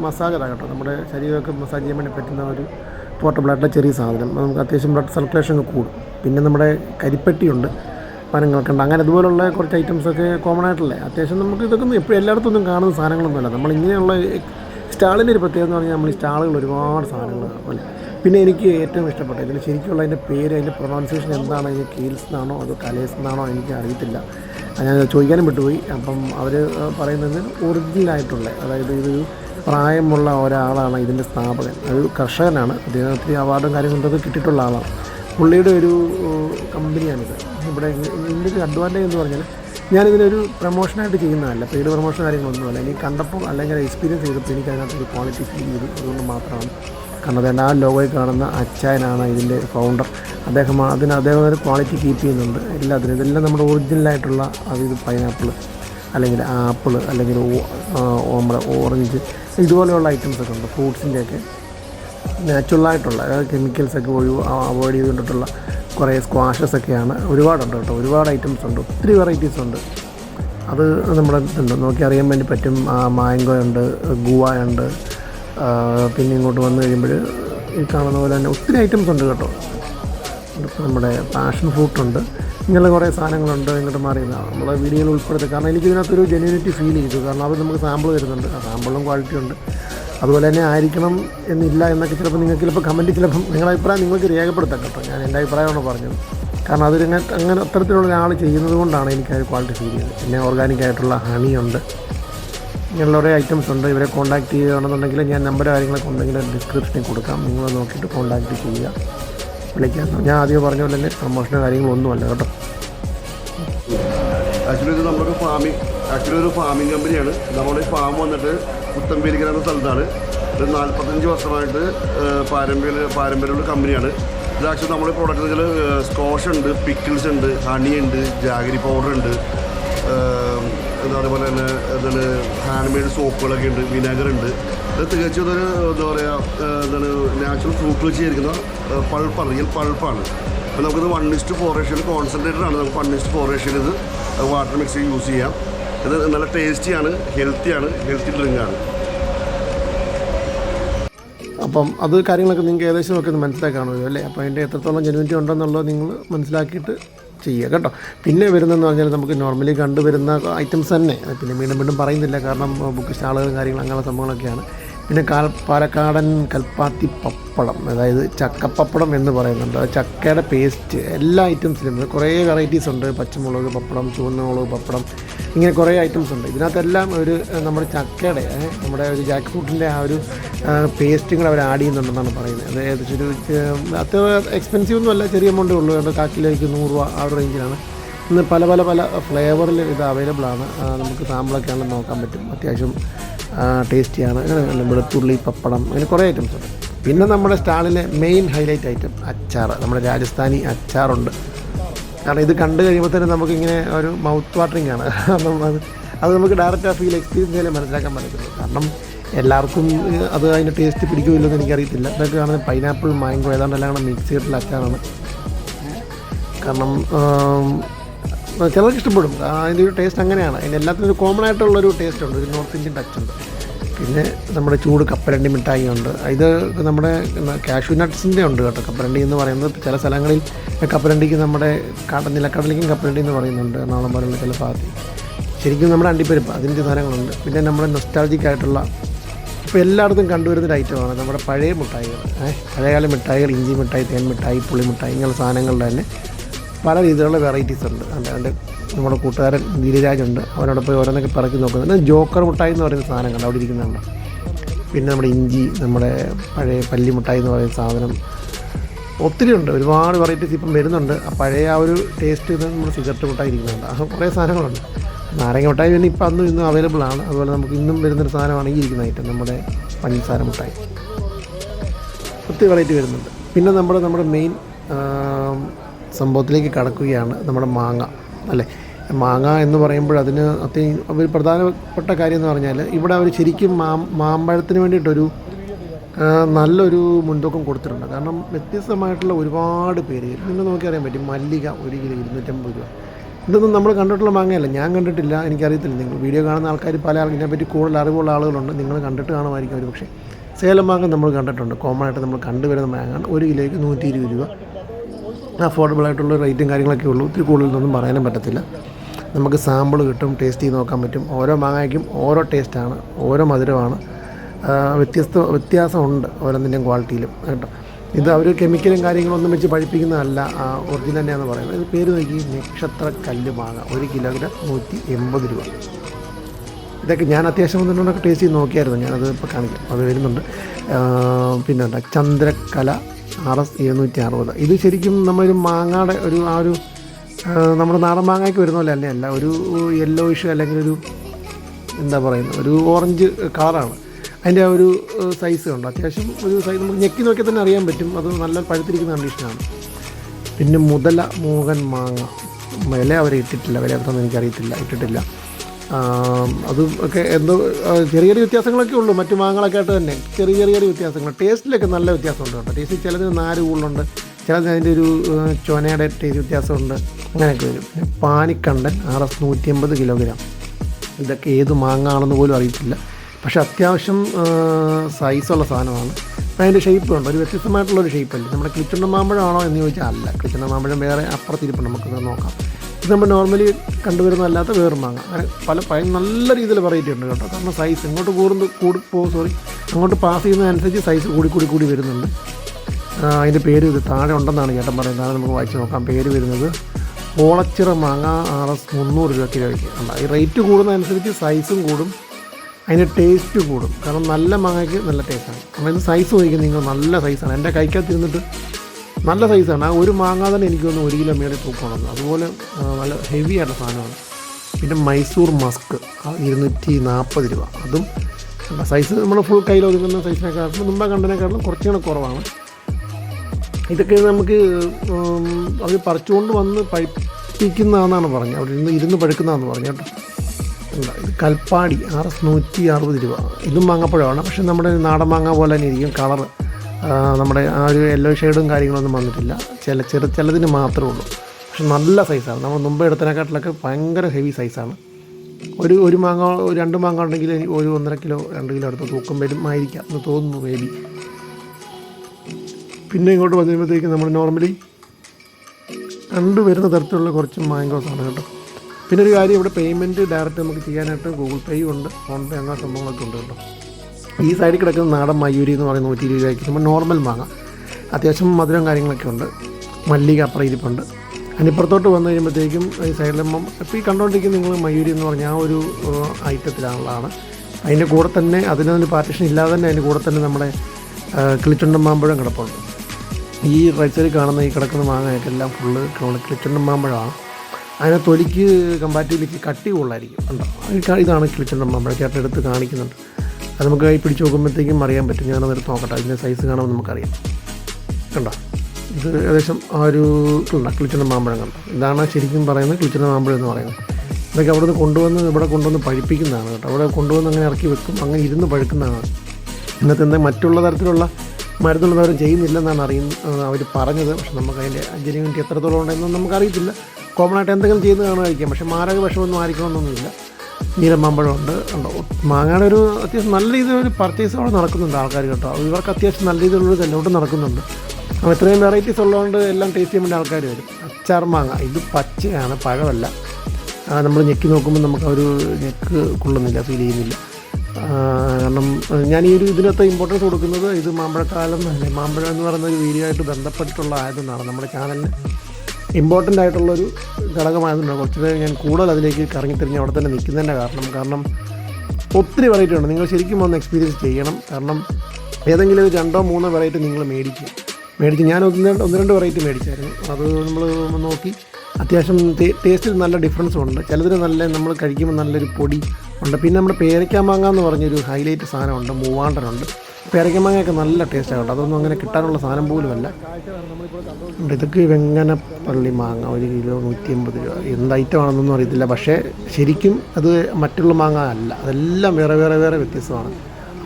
മസാജറാണ് കേട്ടോ. നമ്മുടെ ശരീരമൊക്കെ മസാജ് ചെയ്യാൻ വേണ്ടി പറ്റുന്ന ഒരു പോർട്ടബിൾ ആയിട്ടുള്ള ചെറിയ സാധനം. നമുക്ക് അത്യാവശ്യം ബ്ലഡ് സർക്കുലേഷൻ ഒക്കെ കൂടും. പിന്നെ നമ്മുടെ കരിപ്പെട്ടിയുണ്ട് മരങ്ങളൊക്കെ ഉണ്ട്. അങ്ങനെ അതുപോലുള്ള കുറച്ച് ഐറ്റംസൊക്കെ കോമൺ ആയിട്ടല്ലേ അത്യാവശ്യം നമുക്ക് ഇതൊക്കെ എപ്പോഴും എല്ലായിടത്തും ഒന്നും കാണുന്ന സാധനങ്ങളൊന്നുമല്ല. നമ്മൾ ഇങ്ങനെയുള്ള സ്റ്റാളിന്റെ ഒരു പ്രത്യേകത എന്ന് പറഞ്ഞാൽ നമ്മൾ ഈ സ്റ്റാളുകൾ ഒരുപാട് സാധനങ്ങൾ പോലെ പിന്നെ എനിക്ക് ഏറ്റവും ഇഷ്ടപ്പെട്ട ഇതിൽ ശരിക്കുള്ള അതിന്റെ പേര് അതിന്റെ പ്രൊണൗൺസിയേഷൻ എന്താണ് അതിന്റെ കീൽസ് എന്നാണോ അതോ കലേഴ്സ് എന്നാണോ എനിക്ക് അറിയത്തില്ല ഞാൻ ചോദിക്കാനും വിട്ടുപോയി. അപ്പം അവർ പറയുന്നത് ഒറിജിനലായിട്ടുള്ള അതായത് ഇതൊരു പ്രായമുള്ള ഒരാളാണ് ഇതിന്റെ സ്ഥാപകൻ. ഒരു കർഷകനാണ്. അദ്ദേഹം ഒത്തിരി അവാർഡും കാര്യങ്ങളൊക്കെ കിട്ടിയിട്ടുള്ള ആളാണ്. പുള്ളിയുടെ ഒരു കമ്പനിയാണിത്. ഇവിടെ ഇതിന്റെ ഒരു അഡ്വാന്റേജ് എന്ന് പറഞ്ഞാൽ ഞാനിതിനൊരു പ്രൊമോഷനായിട്ട് ചെയ്യുന്നതല്ല. പെയ്ഡ് പ്രൊമോഷൻ കാര്യങ്ങളൊന്നുമല്ല. എനിക്ക് കണ്ടപ്പോൾ അല്ലെങ്കിൽ എക്സ്പീരിയൻസ് ചെയ്തപ്പോൾ എനിക്ക് ഒരു ക്വാളിറ്റി ഫീൽ ചെയ്തു. അതുകൊണ്ട് മാത്രമാണ് കാരണം എല്ലാ ലോഗോയിൽ കാണുന്ന അച്ചായനാണ് ഇതിന്റെ ഫൗണ്ടർ അദ്ദേഹം അതിന് അദ്ദേഹം ഒരു ക്വാളിറ്റി കീപ്പ് ചെയ്യുന്നുണ്ട്. എല്ലാ എല്ലാത്തിനും ഇതെല്ലാം നമ്മുടെ ഒറിജിനലായിട്ടുള്ള അതായത് പൈനാപ്പിൾ അല്ലെങ്കിൽ ആപ്പിൾ അല്ലെങ്കിൽ നമ്മുടെ ഓറഞ്ച് ഇതുപോലെയുള്ള ഐറ്റംസ് ഒക്കെ ഉണ്ട്. ഫ്രൂട്ട്സിന്റെയൊക്കെ നാച്ചുറലായിട്ടുള്ള കെമിക്കൽസ് ഒക്കെ ഒഴിവ് അവോയ്ഡ് ചെയ്തുകൊണ്ടിട്ടുള്ള കുറേ സ്ക്വാഷസ് ഒക്കെയാണ്. ഒരുപാടുണ്ട് കേട്ടോ. ഒരുപാട് ഐറ്റംസ് ഉണ്ട്. ഒത്തിരി വെറൈറ്റീസ് ഉണ്ട്. അത് നമ്മുടെ ഉണ്ട് നോക്കി അറിയാൻ വേണ്ടി പറ്റും മാംഗോ ഉണ്ട് ഗുവ ഉണ്ട് പിന്നെ ഇങ്ങോട്ട് വന്നു കഴിയുമ്പോൾ ഈ കാണുന്ന പോലെ തന്നെ ഒത്തിരി ഐറ്റംസ് ഉണ്ട് കേട്ടോ. നമ്മുടെ പാഷൻ ഫ്രൂട്ടുണ്ട് ഇങ്ങനെയുള്ള കുറേ സാധനങ്ങളുണ്ട് ഇങ്ങോട്ട് മാറിയതാണ് നമ്മളെ വീഡിയോയിൽ ഉൾപ്പെടുത്തുക. കാരണം എനിക്ക് ഇതിനകത്തൊരു ജെന്യൂനിറ്റി ഫീൽ ചെയ്തു. കാരണം അവർ നമുക്ക് സാമ്പിൾ തരുന്നുണ്ട്. ആ സാമ്പിളും ക്വാളിറ്റി ഉണ്ട്. അതുപോലെ തന്നെ ആയിരിക്കണം എന്നില്ല എന്നൊക്കെ ചിലപ്പോൾ നിങ്ങൾക്ക് ചിലപ്പോൾ കമന്റ് ചിലപ്പം നിങ്ങളുടെ അഭിപ്രായം നിങ്ങൾക്ക് രേഖപ്പെടുത്താം കേട്ടോ. ഞാൻ എന്റെ അഭിപ്രായമാണ് പറഞ്ഞത്. കാരണം അതൊരു അങ്ങനെ അത്തരത്തിലുള്ള ഒരാൾ ചെയ്യുന്നത് കൊണ്ടാണ് എനിക്ക് ക്വാളിറ്റി ഫീൽ ചെയ്തത് പിന്നെ ഓർഗാനിക് ആയിട്ടുള്ള ഹണിയുണ്ട് ഇങ്ങനെയുള്ള കുറേ ഐറ്റംസ് ഉണ്ട്. ഇവരെ കോൺടാക്ട് ചെയ്യുകയാണെന്നുണ്ടെങ്കിൽ ഞാൻ നമ്പർ കാര്യങ്ങളൊക്കെ ഉണ്ടെങ്കിൽ ഡിസ്ക്രിപ്ഷനിൽ കൊടുക്കാം. നിങ്ങൾ നോക്കിയിട്ട് കോൺടാക്ട് ചെയ്യുക. വിളിക്കാം. ഞാൻ ആദ്യം പറഞ്ഞ പോലെ തന്നെ പ്രൊമോഷനോ കാര്യങ്ങളൊന്നുമല്ല കേട്ടോ. ആക്ച്വലി ഇത് നമ്മളൊരു ഫാമിംഗ് ആക്ച്വലി ഒരു ഫാമിംഗ് കമ്പനിയാണ് നമ്മുടെ ഫാം വന്നിട്ട് പുത്തമ്പേരിക്കര എന്ന സ്ഥലത്താണ്. ഇത് നാൽപ്പത്തഞ്ച് വർഷമായിട്ട് പാരമ്പര്യ പാരമ്പര്യമുള്ള കമ്പനിയാണ് ഇത് ആക്ച്വലി നമ്മുടെ പ്രോഡക്റ്റിൽ സ്കോഷ് ഉണ്ട് പിക്കിൾസ് ഉണ്ട് ഹണി ഉണ്ട് ജാഗരി പൗഡർ ഉണ്ട് ഇത് അതുപോലെ തന്നെ എന്താണ് ഹാൻഡ് മെയ്ഡ് സോപ്പുകളൊക്കെ ഉണ്ട് വിനാഗർ ഉണ്ട് ഇത് തികച്ചും ഇതൊരു എന്താ പറയുക എന്താണ് നാച്ചുറൽ ഫ്രൂട്ട് വെച്ച് ചേർക്കുന്ന പൾപ്പാണ് റിയൽ പൾപ്പാണ്. അപ്പോൾ നമുക്കിത് വൺ ഇസ്റ്റ് ഫോർ റേഷ്യയിൽ കോൺസെൻട്രേറ്റഡ് ആണ്. നമുക്ക് വൺ ഇസ്റ്റ് ഫോർ റേഷ്യയിൽ ഇത് വാട്ടർ മിക്സ് യൂസ് ചെയ്യാം. ഇത് നല്ല ടേസ്റ്റിയാണ് ഹെൽത്തിയാണ് ഹെൽത്തി ഡ്രിങ്ക് ആണ്. അപ്പം അത് കാര്യങ്ങളൊക്കെ നിങ്ങൾക്ക് ഏകദേശം ഒക്കെ ഒന്ന് മനസ്സിലാക്കി കാണുമല്ലോ അല്ലേ? അപ്പോൾ അതിന്റെ എത്രത്തോളം ജെനുവിറ്റി ഉണ്ടെന്നുള്ളത് നിങ്ങൾ മനസ്സിലാക്കിയിട്ട് ചെയ്യുക. കേട്ടോ. പിന്നെ വരുന്നതെന്ന് പറഞ്ഞാൽ നമുക്ക് നോർമലി കണ്ടുവരുന്ന ഐറ്റംസ് തന്നെ. പിന്നെ വീണ്ടും വീണ്ടും പറയുന്നില്ല. കാരണം ബുക്ക് സ്റ്റാളുകളും കാര്യങ്ങളും അങ്ങനെയുള്ള സംഭവങ്ങളൊക്കെയാണ്. പിന്നെ കാൽ പാലക്കാടൻ കൽപ്പാത്തി പപ്പടം അതായത് ചക്കപ്പപ്പടം എന്ന് പറയുന്നുണ്ട്. ചക്കയുടെ പേസ്റ്റ് എല്ലാ ഐറ്റംസിലും കുറേ വെറൈറ്റീസ് ഉണ്ട്. പച്ചമുളക് പപ്പടം ചുവന്ന മുളക് പപ്പടം ഇങ്ങനെ കുറേ ഐറ്റംസ് ഉണ്ട്. ഇതിനകത്തെല്ലാം ഒരു നമ്മുടെ ചക്കയുടെ നമ്മുടെ ഒരു ജാക്ക് ഫ്രൂട്ടിന്റെ ആ ഒരു പേസ്റ്റും കൂടെ അവർ ആഡ് ചെയ്യുന്നുണ്ടെന്നാണ് പറയുന്നത്. അത് ഏകദേശം ഒരു അത്ര എക്സ്പെൻസീവ് ഒന്നുമല്ല ചെറിയ എമൗണ്ടേ ഉള്ളൂ. ഏതാണ്ട് കാക്കിലേക്ക് നൂറ് രൂപ ആ ഒരു റേഞ്ചിലാണ് ഇന്ന് പല പല പല ഫ്ലേവറിൽ ഇത് അവൈലബിൾ ആണ്. നമുക്ക് സാമ്പിളൊക്കെ ആണെന്ന് നോക്കാൻ പറ്റും. അത്യാവശ്യം ടേസ്റ്റിയാണ്. അങ്ങനെ വെളുത്തുള്ളി പപ്പടം അങ്ങനെ കുറേ ഐറ്റംസ് ഉണ്ട്. പിന്നെ നമ്മുടെ സ്റ്റാളിലെ മെയിൻ ഹൈലൈറ്റ് ഐറ്റം അച്ചാർ. നമ്മുടെ രാജസ്ഥാനി അച്ചാറുണ്ട്. കാരണം ഇത് കണ്ടു കഴിയുമ്പോൾ തന്നെ നമുക്കിങ്ങനെ ഒരു മൗത്ത് വാട്ടറിങ് ആണ്. അത് അത് നമുക്ക് ഡയറക്റ്റ് ആ ഫീൽ എക്സ്പീരിയൻസ് ചെയ്യാൻ മനസ്സിലാക്കാൻ പറ്റത്തില്ല കാരണം എല്ലാവർക്കും അത് അതിന്റെ ടേസ്റ്റ് പിടിക്കുമില്ലെന്ന് എനിക്കറിയത്തില്ല. ഇതൊക്കെ കാണുന്നത് പൈനാപ്പിൾ മാംഗോ ഏതാണ്ട് എല്ലാം മിക്സ് ചെയ്തിട്ടുള്ള അച്ചാറാണ്. കാരണം ചിലർക്ക് ഇഷ്ടപ്പെടും. അതിന്റെ ഒരു ടേസ്റ്റ് അങ്ങനെയാണ്. അതിന് എല്ലാത്തിനും ഒരു കോമൺ ആയിട്ടുള്ളൊരു ടേസ്റ്റ് ഉണ്ട്. ഒരു നോർത്ത് ഇന്ത്യൻ ടച്ച് ഉണ്ട്. പിന്നെ നമ്മുടെ ചൂട് കപ്പലണ്ടി മിഠായി ഉണ്ട്. ഇത് നമ്മുടെ കാഷ്യൂ നട്ട്സിന്റെ ഉണ്ട് കേട്ടോ. കപ്പലണ്ടി എന്ന് പറയുന്നത് ചില സ്ഥലങ്ങളിൽ കപ്പലണ്ടിക്ക് നമ്മുടെ കട നിലക്കടലിക്കും കപ്പലണ്ടി എന്ന് പറയുന്നുണ്ട് എറണാകുളം പോലുള്ള ചില ഭാഗത്ത്. ശരിക്കും നമ്മുടെ അണ്ടിപ്പരിപ്പ് അതിന്റെ സാധനങ്ങളുണ്ട്. പിന്നെ നമ്മുടെ നൊസ്റ്റാൾജിക് ആയിട്ടുള്ള ഇപ്പോൾ എല്ലായിടത്തും കണ്ടുവരുന്നൊരു ഐറ്റമാണ് നമ്മുടെ പഴയ മിഠായികൾ. പഴയകാല മിഠായികൾ ഇഞ്ചി മിഠായി തേൻ മിഠായി പുളി മിഠായി ഇങ്ങനെയുള്ള സാധനങ്ങളുടെ തന്നെ പല രീതിയിലുള്ള വെറൈറ്റീസ് ഉണ്ട്. അല്ലാണ്ട് നമ്മുടെ കൂട്ടുകാരൻ ഗിരിരാജുണ്ട് അവനോട് പോയി ഓരോന്നൊക്കെ പറക്കി നോക്കുന്നുണ്ട് ജോക്കർ മുട്ടായി എന്ന് പറയുന്ന സാധനം കണ്ട് അവിടെ ഇരിക്കുന്നുണ്ട്. പിന്നെ നമ്മുടെ ഇഞ്ചി നമ്മുടെ പഴയ പല്ലി മുട്ടായി എന്ന് പറയുന്ന സാധനം. ഒത്തിരി ഉണ്ട്. ഒരുപാട് വെറൈറ്റീസ് ഇപ്പം വരുന്നുണ്ട്. ആ പഴയ ആ ഒരു ടേസ്റ്റ് നമ്മുടെ സിഗരറ്റ് മുട്ടായി ഇരിക്കുന്നുണ്ട്. ആ കുറേ സാധനങ്ങളുണ്ട്. നാരങ്ങ മുട്ടായി പിന്നെ ഇപ്പം അന്നും ഇന്നും അവൈലബിൾ ആണ്. അതുപോലെ നമുക്ക് ഇന്നും വരുന്നൊരു സാധനമാണ് ഈ ഇരിക്കുന്ന ഐറ്റം നമ്മുടെ പഞ്ചസാര മുട്ടായി. ഒത്തിരി വെറൈറ്റി വരുന്നുണ്ട്. പിന്നെ നമ്മുടെ നമ്മുടെ മെയിൻ സംഭവത്തിലേക്ക് കടക്കുകയാണ് നമ്മുടെ മാങ്ങ അല്ലേ? മാങ്ങ എന്ന് പറയുമ്പോൾ അതിന് അത്യം ഒരു പ്രധാനപ്പെട്ട കാര്യം എന്ന് പറഞ്ഞാൽ ഇവിടെ അവർ ശരിക്കും മാ മാമ്പഴത്തിന് വേണ്ടിയിട്ടൊരു നല്ലൊരു മുൻതൂക്കം കൊടുത്തിട്ടുണ്ട്. കാരണം വ്യത്യസ്തമായിട്ടുള്ള ഒരുപാട് പേര് നിങ്ങൾ നോക്കി അറിയാൻ പറ്റും മല്ലിക ഒരു കിലോ ഇരുന്നൂറ്റമ്പത് രൂപ. ഇതൊന്നും നമ്മൾ കണ്ടിട്ടുള്ള മാങ്ങയല്ല. ഞാൻ കണ്ടിട്ടില്ല എനിക്കറിയത്തില്ല. നിങ്ങൾ വീഡിയോ കാണുന്ന ആൾക്കാർ പല ഇതിനെപ്പറ്റി കൂടുതൽ അറിവുള്ള ആളുകളുണ്ട്. നിങ്ങൾ കണ്ടിട്ട് കാണുമായിരിക്കും ഒരു പക്ഷേ സേലം മാങ്ങ നമ്മൾ കണ്ടിട്ടുണ്ട്. കോമൺ ആയിട്ട് നമ്മൾ കണ്ടുവരുന്ന മാങ്ങാണ് ഒരു കിലോയ്ക്ക് നൂറ്റി ഇരുപത് രൂപ. അഫോർഡബിൾ ആയിട്ടുള്ള റേറ്റും കാര്യങ്ങളൊക്കെ ഉള്ളൂ. ഒത്തിരി കൂടുതലൊന്നും പറയാനും പറ്റത്തില്ല. നമുക്ക് സാമ്പിൾ കിട്ടും ടേസ്റ്റ് ചെയ്ത് നോക്കാൻ പറ്റും. ഓരോ മാങ്ങയ്ക്കും ഓരോ ടേസ്റ്റാണ് ഓരോ മധുരമാണ്. വ്യത്യസ്ത വ്യത്യാസമുണ്ട് ഓരോന്നിന്റെയും ക്വാളിറ്റിയിലും കേട്ടോ. ഇത് അവർ കെമിക്കലും കാര്യങ്ങളൊന്നും വെച്ച് പഴിപ്പിക്കുന്നതല്ല ഒറിജിനൽ തന്നെയാണെന്ന് പറയുന്നത്. ഇത് പേര് നോക്കി നക്ഷത്ര കല്ല് മാങ്ങ. ഒരു കിലോഗ്രാം നൂറ്റി എൺപത് രൂപ. ഇതൊക്കെ ഞാൻ അത്യാവശ്യം വന്നിട്ടുണ്ടൊക്കെ ടേസ്റ്റ് ചെയ്ത് നോക്കിയായിരുന്നു. ഞാനത് ഇപ്പോൾ കാണിക്കാം. അത് വരുന്നുണ്ട്. പിന്നെ ഉണ്ട് ചന്ദ്രക്കല ആർ എസ് എഴുന്നൂറ്റി അറുപത്. ഇത് ശരിക്കും നമ്മളൊരു മാങ്ങയുടെ ഒരു ആ ഒരു നമ്മുടെ നാടൻ മാങ്ങയ്ക്ക് വരുന്ന പോലെ തന്നെ അല്ല ഒരു യെല്ലോയിഷ് അല്ലെങ്കിൽ ഒരു എന്താ പറയുന്നത് ഒരു ഓറഞ്ച് കളറാണ് അതിന്റെ ആ ഒരു സൈസ് ഉണ്ട് അത്യാവശ്യം ഒരു സൈസ് നമുക്ക് ഞെക്കി നോക്കിയാൽ തന്നെ അറിയാൻ പറ്റും. അത് നല്ല പഴുത്തിരിക്കുന്ന കണ്ടീഷനാണ്. പിന്നെ മുതല മൂകൻ മാങ്ങ. വില അവർ ഇട്ടിട്ടില്ല വില എത്രയെന്ന് എനിക്കറിയത്തില്ല. ഇട്ടിട്ടില്ല. അതും ഒക്കെ എന്തോ ചെറിയ ചെറിയ വ്യത്യാസങ്ങളൊക്കെ ഉള്ളൂ. മറ്റു മാങ്ങകളൊക്കെ ആയിട്ട് തന്നെ ചെറിയ ചെറിയ ചെറിയ വ്യത്യാസങ്ങൾ. ടേസ്റ്റിലൊക്കെ നല്ല വ്യത്യാസമുണ്ട് കേട്ടോ. ടേസ്റ്റിൽ ചിലതിന് നാല് കൂടുതലുണ്ട് ചിലതിന് അതിന്റെ ഒരു ചൊനയുടെ ടേസ്റ്റ് വ്യത്യാസമുണ്ട്. അങ്ങനെയൊക്കെ വരും. പിന്നെ പാനിക്കണ്ടൻ ആർ എസ് നൂറ്റി അമ്പത് കിലോഗ്രാം. ഇതൊക്കെ ഏത് മാങ്ങ ആണെന്ന് പോലും അറിയത്തില്ല. പക്ഷെ അത്യാവശ്യം സൈസുള്ള സാധനമാണ്. അതിന്റെ ഷേപ്പ് ഉണ്ട്. ഒരു വ്യത്യസ്തമായിട്ടുള്ളൊരു ഷേപ്പല്ലേ നമ്മുടെ ക്ലിച്ചുണ്ട മാമ്പഴമാണോ എന്ന് ചോദിച്ചാൽ അല്ല. ക്ലിച്ചുണ്ട മാമ്പഴം വേറെ അപ്പുറത്തിരിപ്പുണ്ട്. നമുക്ക് നോക്കാം. ഇത് നമ്മൾ നോർമലി കണ്ടുവരുന്ന അല്ലാത്ത വേറെ മാങ്ങ. അങ്ങനെ പല പല നല്ല രീതിയിൽ വെറൈറ്റി ഉണ്ട് കേട്ടോ. കാരണം സൈസ് ഇങ്ങോട്ട് കൂടുന്നത് കൂടി പോകും സോറി അങ്ങോട്ട് പാസ് ചെയ്യുന്നതനുസരിച്ച് സൈസ് കൂടി കൂടി കൂടി വരുന്നുണ്ട്. അതിന്റെ പേര് ഇത് താഴെ ഉണ്ടെന്നാണ് ചേട്ടൻ പറയുന്നത്. താഴെ നമുക്ക് വായിച്ച് നോക്കാം. പേര് വരുന്നത് ഓളച്ചിറ മാങ്ങ ആർ എസ് മുന്നൂറ് രൂപ കിലോയ്ക്ക്. ഉണ്ട് ഈ റേറ്റ് കൂടുന്നതനുസരിച്ച് സൈസും കൂടും. അതിന്റെ ടേസ്റ്റ് കൂടും. കാരണം നല്ല മാങ്ങയ്ക്ക് നല്ല ടേസ്റ്റാണ് കാരണം ഇത് സൈസ് നോക്കിയാൽ നിങ്ങൾ നല്ല സൈസാണ് എന്റെ കൈക്കകത്ത് ഇരുന്നിട്ട് നല്ല സൈസാണ്. ആ ഒരു മാങ്ങ തന്നെ എനിക്ക് തോന്നുന്നു ഒരു കിലോ മേളിൽ തൂക്കമുള്ളത് അതുപോലെ നല്ല ഹെവി ആയിട്ടുള്ള സാധനമാണ്. പിന്നെ മൈസൂർ മസ്ക് ഇരുന്നൂറ്റി നാൽപ്പത് രൂപ. അതും സൈസ് നമ്മൾ ഫുൾ കയ്യിൽ ഒതുങ്ങുന്ന സൈസിനെക്കാട്ടിലും മുമ്പേ കണ്ടതിനെക്കാട്ടിലും കുറച്ചുകൂടെ കുറവാണ്. ഇതൊക്കെ നമുക്ക് അവർ പറിച്ചുകൊണ്ട് വന്ന് പഴിപ്പിക്കുന്നതാണെന്നാണ് പറഞ്ഞത്. അവിടെ ഇരുന്ന് ഇരുന്ന് പഴുക്കുന്നതാണെന്ന് പറഞ്ഞു കേട്ടോ. ഇത് കൽപ്പാടി എസ് നൂറ്റി അറുപത് രൂപ. ഇതും മാങ്ങപ്പഴമാണ്. പക്ഷെ നമ്മുടെ നാടൻ മാങ്ങ പോലെ തന്നെ ഇരിക്കും കളറ്. നമ്മുടെ ആ ഒരു യെല്ലോ ഷെയ്ഡും കാര്യങ്ങളൊന്നും വന്നിട്ടില്ല. ചില ചെറു ചിലതിന് മാത്രമേ ഉള്ളൂ. പക്ഷെ നല്ല സൈസാണ് നമ്മൾ മുമ്പ് എടുത്തതിനെക്കാട്ടിലൊക്കെ ഭയങ്കര ഹെവി സൈസാണ് ഒരു ഒരു മാങ്ങ രണ്ട് മാങ്ങ ഉണ്ടെങ്കിൽ ഒരു ഒന്നര കിലോ രണ്ട് കിലോ അടുത്ത് തൂക്കം. വരും ആയിരിക്കാം എന്ന് തോന്നുന്നു മേ ബി പിന്നെ ഇങ്ങോട്ട് വന്നു നമ്മൾ നോർമലി കണ്ടുവരുന്ന തരത്തിലുള്ള കുറച്ച് മാങ്കോസാണ് കേട്ടോ. പിന്നെ ഒരു കാര്യം ഇവിടെ പേയ്മെന്റ് ഡയറക്റ്റ് നമുക്ക് ചെയ്യാനായിട്ട് ഗൂഗിൾ പേയും ഉണ്ട്. ഫോൺ പേ അങ്ങനെ സംഭവങ്ങളൊക്കെ ഉണ്ട് കേട്ടോ. ഈ സൈഡിൽ കിടക്കുന്ന നാടൻ മയൂരി എന്ന് പറയുന്ന നൂറ്റി ഇരുപത് രൂപയ്ക്ക് നമ്മൾ നോർമൽ മാങ്ങ. അത്യാവശ്യം മധുരം കാര്യങ്ങളൊക്കെ ഉണ്ട്. മല്ലിക അപ്പുറം ഇരിപ്പുണ്ട് അതിനിപ്പുറത്തോട്ട് വന്നു കഴിയുമ്പോഴത്തേക്കും ഈ സൈഡിലുമ്പം ഇപ്പോൾ ഈ കണ്ടുകൊണ്ടിരിക്കുന്ന നിങ്ങൾ മയൂരി എന്ന് പറഞ്ഞ ആ ഒരു ഐറ്റത്തിലാണുള്ളതാണ്. അതിന്റെ കൂടെ തന്നെ അതിനൊരു പാർട്ടിഷൻ ഇല്ലാതെ തന്നെ അതിന്റെ കൂടെ തന്നെ നമ്മുടെ കിളിച്ചുണ്ടൻ മാമ്പഴം കിടപ്പുണ്ട്. ഈ റൈറ്റ് സൈഡിൽ കാണുന്ന ഈ കിടക്കുന്ന മാങ്ങയൊക്കെ എല്ലാം ഫുള്ള് കിളിച്ചുണ്ടൻ മാമ്പഴമാണ് അതിനെ തൊലിക്ക് കമ്പാരിറ്റീവ്ലി കട്ടി കൂടുതലായിരിക്കും ഉണ്ടോ ഇതാണ് കിളിച്ചുണ്ടൻ മാമ്പഴം ചേട്ടൻ എടുത്ത് കാണിക്കുന്നുണ്ട്. അത് നമുക്ക് കൈ പിടിച്ച് നോക്കുമ്പോഴത്തേക്കും അറിയാൻ പറ്റും. എടുത്ത് നോക്കട്ടെ. അതിന്റെ സൈസ് കാണുമ്പോൾ നമുക്കറിയാം. കണ്ടോ? ഇത് ഏകദേശം ആ ഒരു ഉള്ള കിളിച്ചണ മാമ്പഴം കണ്ടോ? ഇതാണ് ശരിക്കും പറയുന്നത് കിളിച്ചണ മാമ്പഴം എന്ന് പറയുന്നത്. ഇതൊക്കെ അവിടെ നിന്ന് കൊണ്ടുവന്ന് ഇവിടെ കൊണ്ടുവന്ന് പഴിപ്പിക്കുന്നതാണ് കേട്ടോ. അവിടെ കൊണ്ടുവന്ന് അങ്ങനെ ഇറക്കി വെക്കും. അങ്ങനെ ഇരുന്ന് പഴുക്കുന്നതാണ്. ഇന്നത്തെ എന്താ മറ്റുള്ള തരത്തിലുള്ള മരുന്നുള്ളവരും ചെയ്യുന്നില്ലെന്നാണ് അറിയുന്നത് അവർ പറഞ്ഞത്. പക്ഷെ നമുക്ക് അതിന്റെ ജെന്യൂനിറ്റി എത്രത്തോളം ഉണ്ടെന്നൊന്നും നമുക്കറിയത്തില്ല. കോമൺ ആയിട്ട് എന്തെങ്കിലും ചെയ്യുന്നതാണ് കഴിക്കാം പക്ഷേ മാരക വിഷമൊന്നും ആയിരിക്കണമെന്നൊന്നുമില്ല. നീലമാമ്പഴമുണ്ട്. ഉണ്ടോ? മാങ്ങയുടെ ഒരു അത്യാവശ്യം നല്ല രീതിയിൽ ഒരു പർച്ചേസ് അവിടെ നടക്കുന്നുണ്ട് ആൾക്കാർ കേട്ടോ. ഇവർക്ക് അത്യാവശ്യം നല്ല രീതിയിലുള്ള ചെല്ലോട്ട് നടക്കുന്നുണ്ട്. അപ്പോൾ ഇത്രയും വെറൈറ്റീസ് ഉള്ളതുകൊണ്ട് എല്ലാം ടേസ്റ്റ് ചെയ്യാൻ വേണ്ടി ആൾക്കാർ വരും. അച്ചാർ മാങ്ങ. ഇത് പച്ചയാണ് പഴമല്ല. നമ്മൾ ഞെക്കി നോക്കുമ്പോൾ നമുക്ക് ഒരു ഞെക്ക് കൊള്ളുന്നില്ല ഫീൽ ചെയ്യുന്നില്ല. കാരണം ഞാൻ ഈ ഒരു ഇതിനകത്ത് ഇമ്പോർട്ടൻസ് കൊടുക്കുന്നത് ഇത് മാമ്പഴക്കാലം മാമ്പഴം എന്ന് പറയുന്ന ഒരു വീഡിയോ ആയിട്ട് ബന്ധപ്പെട്ടിട്ടുള്ള ആയതുകൊണ്ടാണ്. നമ്മുടെ ചാനലിന് ഇമ്പോർട്ടന്റ് ആയിട്ടുള്ളൊരു ഘടകമായതുകൊണ്ട് കുറച്ച് നേരം ഞാൻ കൂടുതൽ അതിലേക്ക് കറങ്ങി തിരിഞ്ഞ് അവിടെ തന്നെ നിൽക്കുന്നതിന്റെ കാരണം. കാരണം ഒത്തിരി വെറൈറ്റി ഉണ്ട്. നിങ്ങൾ ശരിക്കും ഒന്ന് എക്സ്പീരിയൻസ് ചെയ്യണം. കാരണം ഏതെങ്കിലും ഒരു രണ്ടോ മൂന്നോ വെറൈറ്റി നിങ്ങൾ മേടിക്കുക മേടിച്ച് ഞാൻ ഒന്ന് ഒന്ന് രണ്ട് വെറൈറ്റി മേടിച്ചായിരുന്നു. അത് നമ്മൾ നോക്കി. അത്യാവശ്യം ടേസ്റ്റിൽ നല്ല ഡിഫറൻസ് ഉണ്ട്. ചിലതിന് നല്ല നമ്മൾ കഴിക്കുമ്പോൾ നല്ലൊരു പൊടി ഉണ്ട്. പിന്നെ നമ്മുടെ പേരയ്ക്ക മാങ്ങ എന്ന് പറഞ്ഞൊരു ഹൈലൈറ്റ് സാധനമുണ്ട്. മൂവാണ്ടനുണ്ട്. പേരയ്ക്ക മാങ്ങയൊക്കെ നല്ല ടേസ്റ്റാണ് കേട്ടോ. അതൊന്നും അങ്ങനെ കിട്ടാനുള്ള സാധനം പോലുമല്ല. ഇതൊക്കെ വെങ്ങനപ്പള്ളി മാങ്ങ ഒരു കിലോ നൂറ്റി അമ്പത് രൂപ. എന്ത് ഐറ്റം ആണെന്നൊന്നും അറിയത്തില്ല. പക്ഷേ ശരിക്കും അത് മറ്റുള്ള മാങ്ങ അല്ല. അതെല്ലാം വേറെ വേറെ വേറെ വ്യത്യസ്തമാണ്.